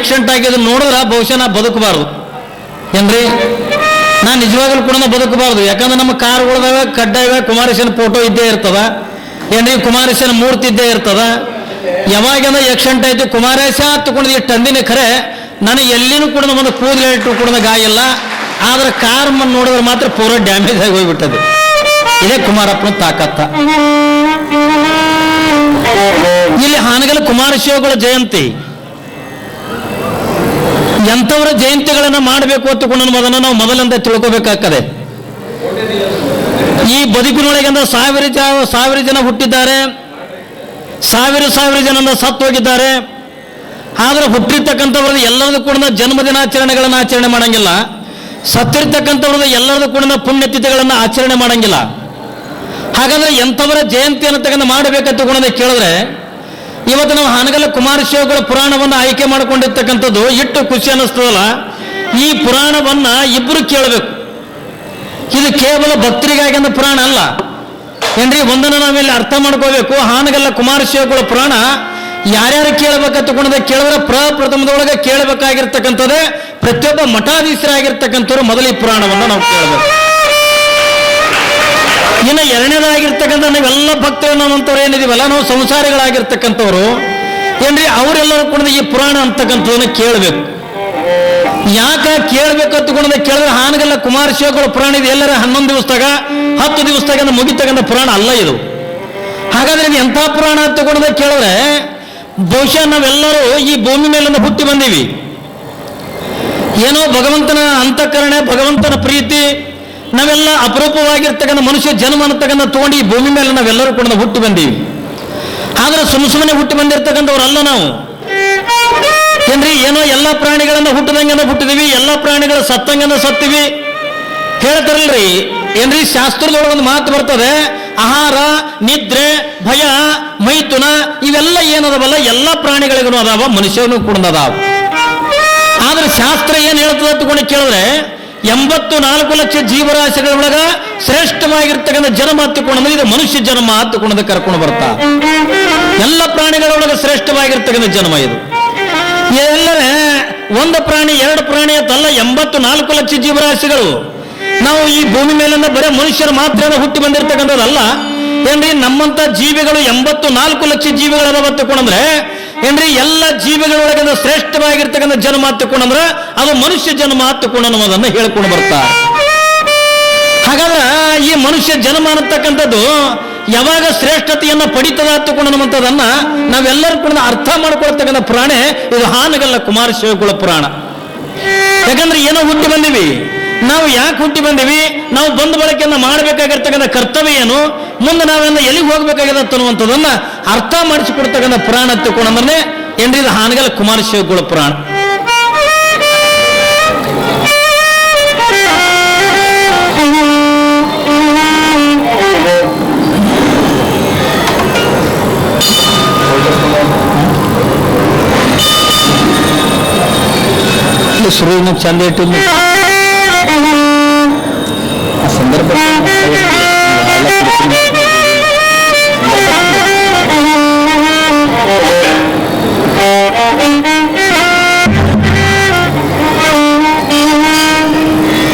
Accident ಆಗಿದ್ದು ನೋಡಿದ್ರೆ ಬಹುಶಃ ನಾ ಬದುಕಬಾರ್ದು. ಏನ್ರಿ? ನಾ ನಿಜವಾಗ್ಲೂ ಕೂಡ ಬದುಕಬಾರ್ದು. ಯಾಕಂದ್ರೆ ನಮ್ಮ ಕಾರ್ಗಳದಾವೆ, ಕಡ್ಡಾಯವೆ ಕುಮಾರೇಶನ ಫೋಟೋ ಇದ್ದೇ ಇರ್ತದ. ಏನ್ರಿ? ಕುಮಾರೇಶನ ಮೂರ್ತಿ ಇದ್ದೇ ಇರ್ತದ. ಯಾವಾಗಿಂದ ಆಕ್ಸಿಡೆಂಟ್ ಆಯ್ತು ಕುಮಾರೇಶ ತಗೊಂಡು ಈ ಟಂದಿನ ಖರೆ ನನಗೆ ಎಲ್ಲಿನೂ ಕೂಡ ಒಂದು ಕೂದಲು ಇಟ್ಟು ಕೂಡ ಗಾಯ ಇಲ್ಲ. ಆದ್ರೆ ಕಾರ್ ನೋಡಿದ್ರೆ ಮಾತ್ರ ಪೂರ ಡ್ಯಾಮೇಜ್ ಆಗಿ ಹೋಗ್ಬಿಟ್ಟದೆ. ಇದೇ ಕುಮಾರಪ್ಪನ ತಾಕತ್ತ. ಇಲ್ಲಿ ಹಾನಗಲ್ ಕುಮಾರಶಿವಗಳ ಜಯಂತಿ. ಎಂಥವರ ಜಯಂತಿಗಳನ್ನು ಮಾಡಬೇಕು ಅಂತಕೊಂಡು ಅನ್ನೋದನ್ನು ನಾವು ಮೊದಲಿಂದ ತಿಳ್ಕೋಬೇಕಾಗ್ತದೆ. ಈ ಬದುಕಿನೊಳಗಿಂದ ಸಾವಿರ ಜ, ಸಾವಿರ ಜನ ಹುಟ್ಟಿದ್ದಾರೆ. ಸಾವಿರ ಸಾವಿರ ಜನ ಸತ್ತು ಹೋಗಿದ್ದಾರೆ. ಆದ್ರೆ ಹುಟ್ಟಿರ್ತಕ್ಕಂಥವ್ರದ್ದು ಎಲ್ಲರದ್ದು ಕೂಡ ಜನ್ಮದಿನಾಚರಣೆಗಳನ್ನು ಆಚರಣೆ ಮಾಡಂಗಿಲ್ಲ. ಸತ್ತಿರ್ತಕ್ಕಂಥವ್ರದ್ದು ಎಲ್ಲರದ್ದು ಕೂಡ ಪುಣ್ಯತಿಥಿಗಳನ್ನು ಆಚರಣೆ ಮಾಡಂಗಿಲ್ಲ. ಹಾಗಾದ್ರೆ ಎಂಥವರ ಜಯಂತಿಯನ್ನು ತಗೊಂಡು ಮಾಡಬೇಕಂತ ಕೇಳಿದ್ರೆ ಇವತ್ತು ನಾವು ಹಾನಗಲ್ಲ ಕುಮಾರಶಿವಗಳ ಪುರಾಣವನ್ನು ಆಯ್ಕೆ ಮಾಡಿಕೊಂಡಿರ್ತಕ್ಕಂಥದ್ದು ಇಟ್ಟು ಖುಷಿ ಅನ್ನಿಸ್ತದಲ್ಲ? ಈ ಪುರಾಣವನ್ನ ಇಬ್ಬರು ಕೇಳಬೇಕು. ಇದು ಕೇವಲ ಭಕ್ತರಿಗಾಗಿ ಅಂದ ಪುರಾಣ ಅಲ್ಲ. ಏನ್ರಿ, ಒಂದನ್ನು ನಾವಿಲ್ಲಿ ಅರ್ಥ ಮಾಡ್ಕೋಬೇಕು. ಹಾನಗಲ್ಲ ಕುಮಾರಶಿವಗಳ ಪುರಾಣ ಯಾರ್ಯಾರು ಕೇಳಬೇಕಂತ ತಗೊಂಡ ಕೇಳಿದ್ರೆ ಪ್ರಪ್ರಥಮದೊಳಗೆ ಕೇಳಬೇಕಾಗಿರ್ತಕ್ಕಂಥದ್ದೇ ಪ್ರತಿಯೊಬ್ಬ ಮಠಾಧೀಶರಾಗಿರ್ತಕ್ಕಂಥವ್ರು ಮೊದಲ ಈ ಪುರಾಣವನ್ನು ನಾವು ಕೇಳಬೇಕು. ಇನ್ನು ಎರಡನೇದಾಗಿರ್ತಕ್ಕಂಥ ನಾವೆಲ್ಲ ಭಕ್ತರು ನಮ್ಮಂಥವ್ರು ಏನಿದೀವಲ್ಲ, ನಾವು ಸಂಸಾರಿಗಳಾಗಿರ್ತಕ್ಕಂಥವ್ರು. ಏನ್ರಿ, ಅವರೆಲ್ಲರೂ ಕೂಡ ಈ ಪುರಾಣ ಅಂತಕ್ಕಂಥದನ್ನ ಕೇಳಬೇಕು. ಯಾಕ ಕೇಳಬೇಕು ಅಂತಕೊಂಡ ಕೇಳಿದ್ರೆ ಹಾನಗಲ್ಲ ಕುಮಾರಶಿವಗಳ ಪುರಾಣ ಇದು ಎಲ್ಲರ ಹನ್ನೊಂದು ದಿವಸದಾಗ, ಹತ್ತು ದಿವಸದಾಗ ಮುಗಿತಕ್ಕಂಥ ಪುರಾಣ ಅಲ್ಲ ಇದು. ಹಾಗಾದ್ರೆ ಇದು ಎಂಥ ಪುರಾಣ ಅಂತ ತಗೊಂಡ ಕೇಳಿದ್ರೆ, ಬಹುಶಃ ನಾವೆಲ್ಲರೂ ಈ ಭೂಮಿ ಮೇಲಿಂದ ಹುಟ್ಟಿ ಬಂದೀವಿ. ಏನೋ ಭಗವಂತನ ಅಂತಃಕರಣೆ, ಭಗವಂತನ ಪ್ರೀತಿ ನಾವೆಲ್ಲ ಅಪರೂಪವಾಗಿರ್ತಕ್ಕಂಥ ಮನುಷ್ಯ ಜನ್ಮ ಅನ್ನತಕ್ಕಂಥ ತಗೊಂಡು ಈ ಭೂಮಿ ಮೇಲೆ ನಾವೆಲ್ಲರೂ ಕೂಡ ಹುಟ್ಟಿ ಬಂದೀವಿ. ಆದ್ರೆ ಸುಮ್ಮ ಸುಮ್ಮನೆ ಹುಟ್ಟಿ ಬಂದಿರ್ತಕ್ಕಂಥವ್ರಲ್ಲ ನಾವು. ಏನ್ರಿ, ಏನೋ ಎಲ್ಲ ಪ್ರಾಣಿಗಳನ್ನ ಹುಟ್ಟದಂಗನ ಹುಟ್ಟಿದೀವಿ, ಎಲ್ಲ ಪ್ರಾಣಿಗಳ ಸತ್ತಂಗನ ಸತ್ತಿವಿ. ಹೇಳ್ತಾರಲ್ರಿ, ಏನ್ರಿ, ಶಾಸ್ತ್ರದೊಳಗೆ ಒಂದು ಮಾತು ಬರ್ತದೆ, ಆಹಾರ, ನಿದ್ರೆ, ಭಯ, ಮೈಥುನ, ಇವೆಲ್ಲ ಏನದವಲ್ಲ, ಎಲ್ಲ ಪ್ರಾಣಿಗಳಿಗೂ ಅದಾವ, ಮನುಷ್ಯನು ಕೂಡ ಅದಾವ ಆದ್ರೆ ಶಾಸ್ತ್ರ ಏನ್ ಹೇಳ್ತದೆ ತಗೊಂಡು ಕೇಳಿದ್ರೆ ಎಂಬತ್ತು ನಾಲ್ಕು ಲಕ್ಷ ಜೀವರಾಶಿಗಳ ಒಳಗ ಶ್ರೇಷ್ಠವಾಗಿರ್ತಕ್ಕಂಥ ಜನ್ಮ ಹತ್ತುಕೊಂಡ್ರೆ ಇದು ಮನುಷ್ಯ ಜನ್ಮ ಹತ್ತುಕೊಂಡದ ಕರ್ಕೊಂಡು ಬರ್ತಾ. ಎಲ್ಲ ಪ್ರಾಣಿಗಳೊಳಗೆ ಶ್ರೇಷ್ಠವಾಗಿರ್ತಕ್ಕಂಥ ಜನ್ಮ ಇದು. ಎಲ್ಲರೇ ಒಂದು ಪ್ರಾಣಿ, ಎರಡು ಪ್ರಾಣಿ ಅಂತಲ್ಲ ಎಂಬತ್ತು ನಾಲ್ಕು ಲಕ್ಷ ಜೀವರಾಶಿಗಳು. ನಾವು ಈ ಭೂಮಿ ಮೇಲಿಂದ ಬರೀ ಮನುಷ್ಯರು ಮಾತ್ರ ಹುಟ್ಟಿ ಬಂದಿರತಕ್ಕಂಥದ್ದಲ್ಲ. ಏನ್ರಿ ನಮ್ಮಂತ ಜೀವಿಗಳು ಎಂಬತ್ತು ನಾಲ್ಕು ಲಕ್ಷ ಜೀವಿಗಳೆಲ್ಲ ತಕೊಂಡ್ರೆ ಏನ್ರಿ, ಎಲ್ಲ ಜೀವಿಗಳೊಳಗಿಂದ ಶ್ರೇಷ್ಠವಾಗಿರ್ತಕ್ಕಂಥ ಜನ್ಮ ತಕೊಂಡ್ರೆ ಅದು ಮನುಷ್ಯ ಜನ್ಮ ತಕೊಂಡು ಅನ್ನೋದನ್ನ ಹೇಳ್ಕೊಂಡು ಬರ್ತಾರೆ ಹಾಗಾದ್ರೆ ಈ ಮನುಷ್ಯ ಜನ್ಮ ಅನ್ನತಕ್ಕಂಥದ್ದು ಯಾವಾಗ ಶ್ರೇಷ್ಠತೆಯನ್ನ ಪಡಿತದ ಅನ್ನುವಂಥದ್ದನ್ನ ನಾವೆಲ್ಲರೂ ಕೂಡ ಅರ್ಥ ಮಾಡ್ಕೊಳ್ತಕ್ಕಂಥ ಪುರಾಣ ಇದು ಹಾನಗಲ್ಲ ಕುಮಾರಶಿವಗಳ ಪುರಾಣ. ಯಾಕಂದ್ರೆ ಏನೋ ಹುಟ್ಟಿ ಬಂದಿವಿ. ನಾವು ಯಾಕೆ ಹುಟ್ಟಿ ಬಂದಿವಿ? ನಾವು ಬಂದ ಬಳಕೆಯನ್ನು ಮಾಡಬೇಕಾಗಿರ್ತಕ್ಕಂಥ ಕರ್ತವ್ಯ ಏನು? ಮುಂದೆ ನಾವೆಲ್ಲ ಎಲ್ಲಿಗೆ ಹೋಗ್ಬೇಕಾಗಿದೆ ಅನ್ನುವಂಥದ್ದನ್ನ ಅರ್ಥ ಮಾಡಿಸಿಕೊಡ್ತಕ್ಕಂಥ ಪುರಾಣ ತಗೊಂಡ್ರೆ ಎಂಡ್ರಿದ ಹಾನಗಲ್ ಹಾನಗಲ್ಲ ಕುಮಾರಶಿವಗಳ ಪುರಾಣ? ಶುರು ಚಂದ ಇಟ್ಟಿದ್ದು ಆ ಸಂದರ್ಭ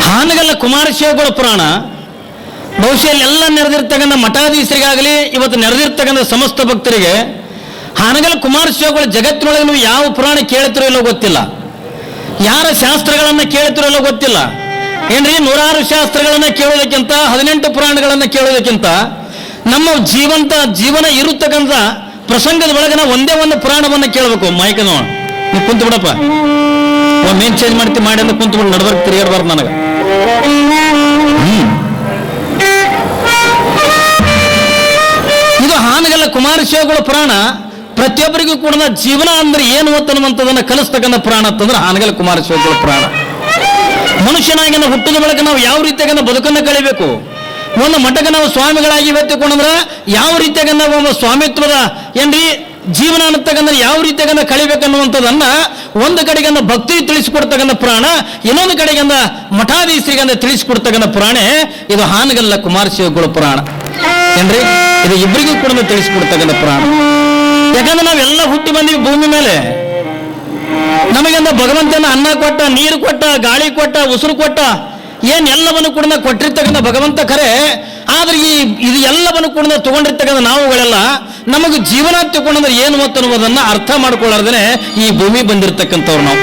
ಹಾನಗಲ್ಲ ಕುಮಾರಶಿವಗಳ ಪುರಾಣ. ಬಹುಶಃ ಎಲ್ಲ ನೆರೆದಿರ್ತಕ್ಕಂಥ ಮಠಾಧೀಶರಿಗಾಗಲಿ, ಇವತ್ತು ನೆರೆದಿರ್ತಕ್ಕಂಥ ಸಮಸ್ತ ಭಕ್ತರಿಗೆ ಹಾನಗಲ್ಲ ಕುಮಾರಶಿವಗಳ ಜಗತ್ತಿನೊಳಗೆ ನೀವು ಯಾವ ಪುರಾಣ ಕೇಳ್ತಿರೋ ಇಲ್ಲೋ ಗೊತ್ತಿಲ್ಲ. ಯಾರ ಶಾಸ್ತ್ರಗಳನ್ನು ಕೇಳ್ತಿರೋ ಇಲ್ಲೋ ಗೊತ್ತಿಲ್ಲ. ಏನ್ರಿ? ನೂರಾರು ಶಾಸ್ತ್ರಗಳನ್ನ ಕೇಳೋದಕ್ಕಿಂತ, ಹದಿನೆಂಟು ಪುರಾಣಗಳನ್ನ ಕೇಳೋದಕ್ಕಿಂತ ನಮ್ಮ ಜೀವಂತ ಜೀವನ ಇರತಕ್ಕಂಥ ಪ್ರಸಂಗದ ಒಳಗನ ಒಂದೇ ಒಂದು ಪುರಾಣವನ್ನ ಕೇಳಬೇಕು. ಮೈಕ ನೋಡಿ. ನೀವು ಕುಂತು ಬಿಡಪ್ಪ. ಮೇನ್ ಚೇಂಜ್ ಮಾಡ್ತಿ, ಮಾಡಿ ಅಂತ ಕುಂತು ಬಿಡ. ನಡ್ಬರ್ಕ್ ತಿರುಗಾಡ್ಬಾರ್ದು ನನಗೆ. ಇದು ಹಾನಗಲ್ಲ ಕುಮಾರಶಿವಗಳ ಪುರಾಣ. ಪ್ರತಿಯೊಬ್ಬರಿಗೂ ಕೂಡ ಜೀವನ ಅಂದ್ರೆ ಏನು ಅನ್ನುವಂಥದ್ದನ್ನ ಕಲಿಸ್ತಕ್ಕಂಥ ಪುರಾಣ ಅಂತಂದ್ರೆ ಹಾನಗಲ್ಲ ಕುಮಾರಶಿವಗಳ ಪುರಾಣ. ಮನುಷ್ಯನಾಗಿ ಹುಟ್ಟಿದ ಬಳಿಕ ನಾವು ಯಾವ ರೀತಿಯಾಗಿ ಬದುಕನ್ನು ಕಳಿಬೇಕು? ಒಂದು ಮಠಕ್ಕೆ ನಾವು ಸ್ವಾಮಿಗಳಾಗಿ ಇವತ್ತಿಕೊಂಡ್ರೆ ಯಾವ ರೀತಿಯಾಗಿ ನಾವು ಒಬ್ಬ ಸ್ವಾಮಿತ್ವದ ಏನ್ರಿ ಜೀವನ ಅನ್ನತಕ್ಕಂಥ ಯಾವ ರೀತಿಯಾಗಿ ಕಳಿಬೇಕನ್ನುವಂಥದ್ದನ್ನ ಒಂದು ಕಡೆಗೆ ಭಕ್ತಿ ತಿಳಿಸಿಕೊಡ್ತಕ್ಕಂಥ ಪುರಾಣ, ಇನ್ನೊಂದು ಕಡೆಗೆ ಮಠಾಧೀಶರಿಗೆ ತಿಳಿಸಿಕೊಡ್ತಕ್ಕಂಥ ಪುರಾಣ ಇದು ಹಾನಗಲ್ಲ ಕುಮಾರಶಿವಗಳ ಪುರಾಣ. ಏನ್ರಿ? ಇದು ಇಬ್ಬರಿಗೂ ಕೂಡ ತಿಳಿಸಿಕೊಡ್ತಕ್ಕಂಥ ಪುರಾಣ. ಯಾಕಂದ್ರೆ ನಾವೆಲ್ಲ ಹುಟ್ಟಿ ಬಂದೀವಿ ಭೂಮಿ ಮೇಲೆ. ನಮಗೆ ಕೂಡ ಭಗವಂತನ ಅನ್ನ ಕೊಟ್ಟ, ನೀರು ಕೊಟ್ಟ, ಗಾಳಿ ಕೊಟ್ಟ, ಉಸಿರು ಕೊಟ್ಟ ಏನ್ ಎಲ್ಲವನ್ನು ಕೂಡ ಕೊಟ್ಟಿರ್ತಕ್ಕಂಥ ಭಗವಂತ ಖರೆ. ಆದ್ರೆ ಈ ಇದು ಎಲ್ಲವನ್ನು ಕೂಡ ತಗೊಂಡಿರ್ತಕ್ಕಂಥ ನಾವುಗಳೆಲ್ಲ ನಮಗೆ ಜೀವನ ತಗೊಂಡ್ರೆ ಏನು ಅನ್ನೋದನ್ನ ಅರ್ಥ ಮಾಡ್ಕೊಳ್ಳಾರ್ದೇನೆ ಈ ಭೂಮಿ ಬಂದಿರತಕ್ಕಂಥವ್ರು ನಾವು.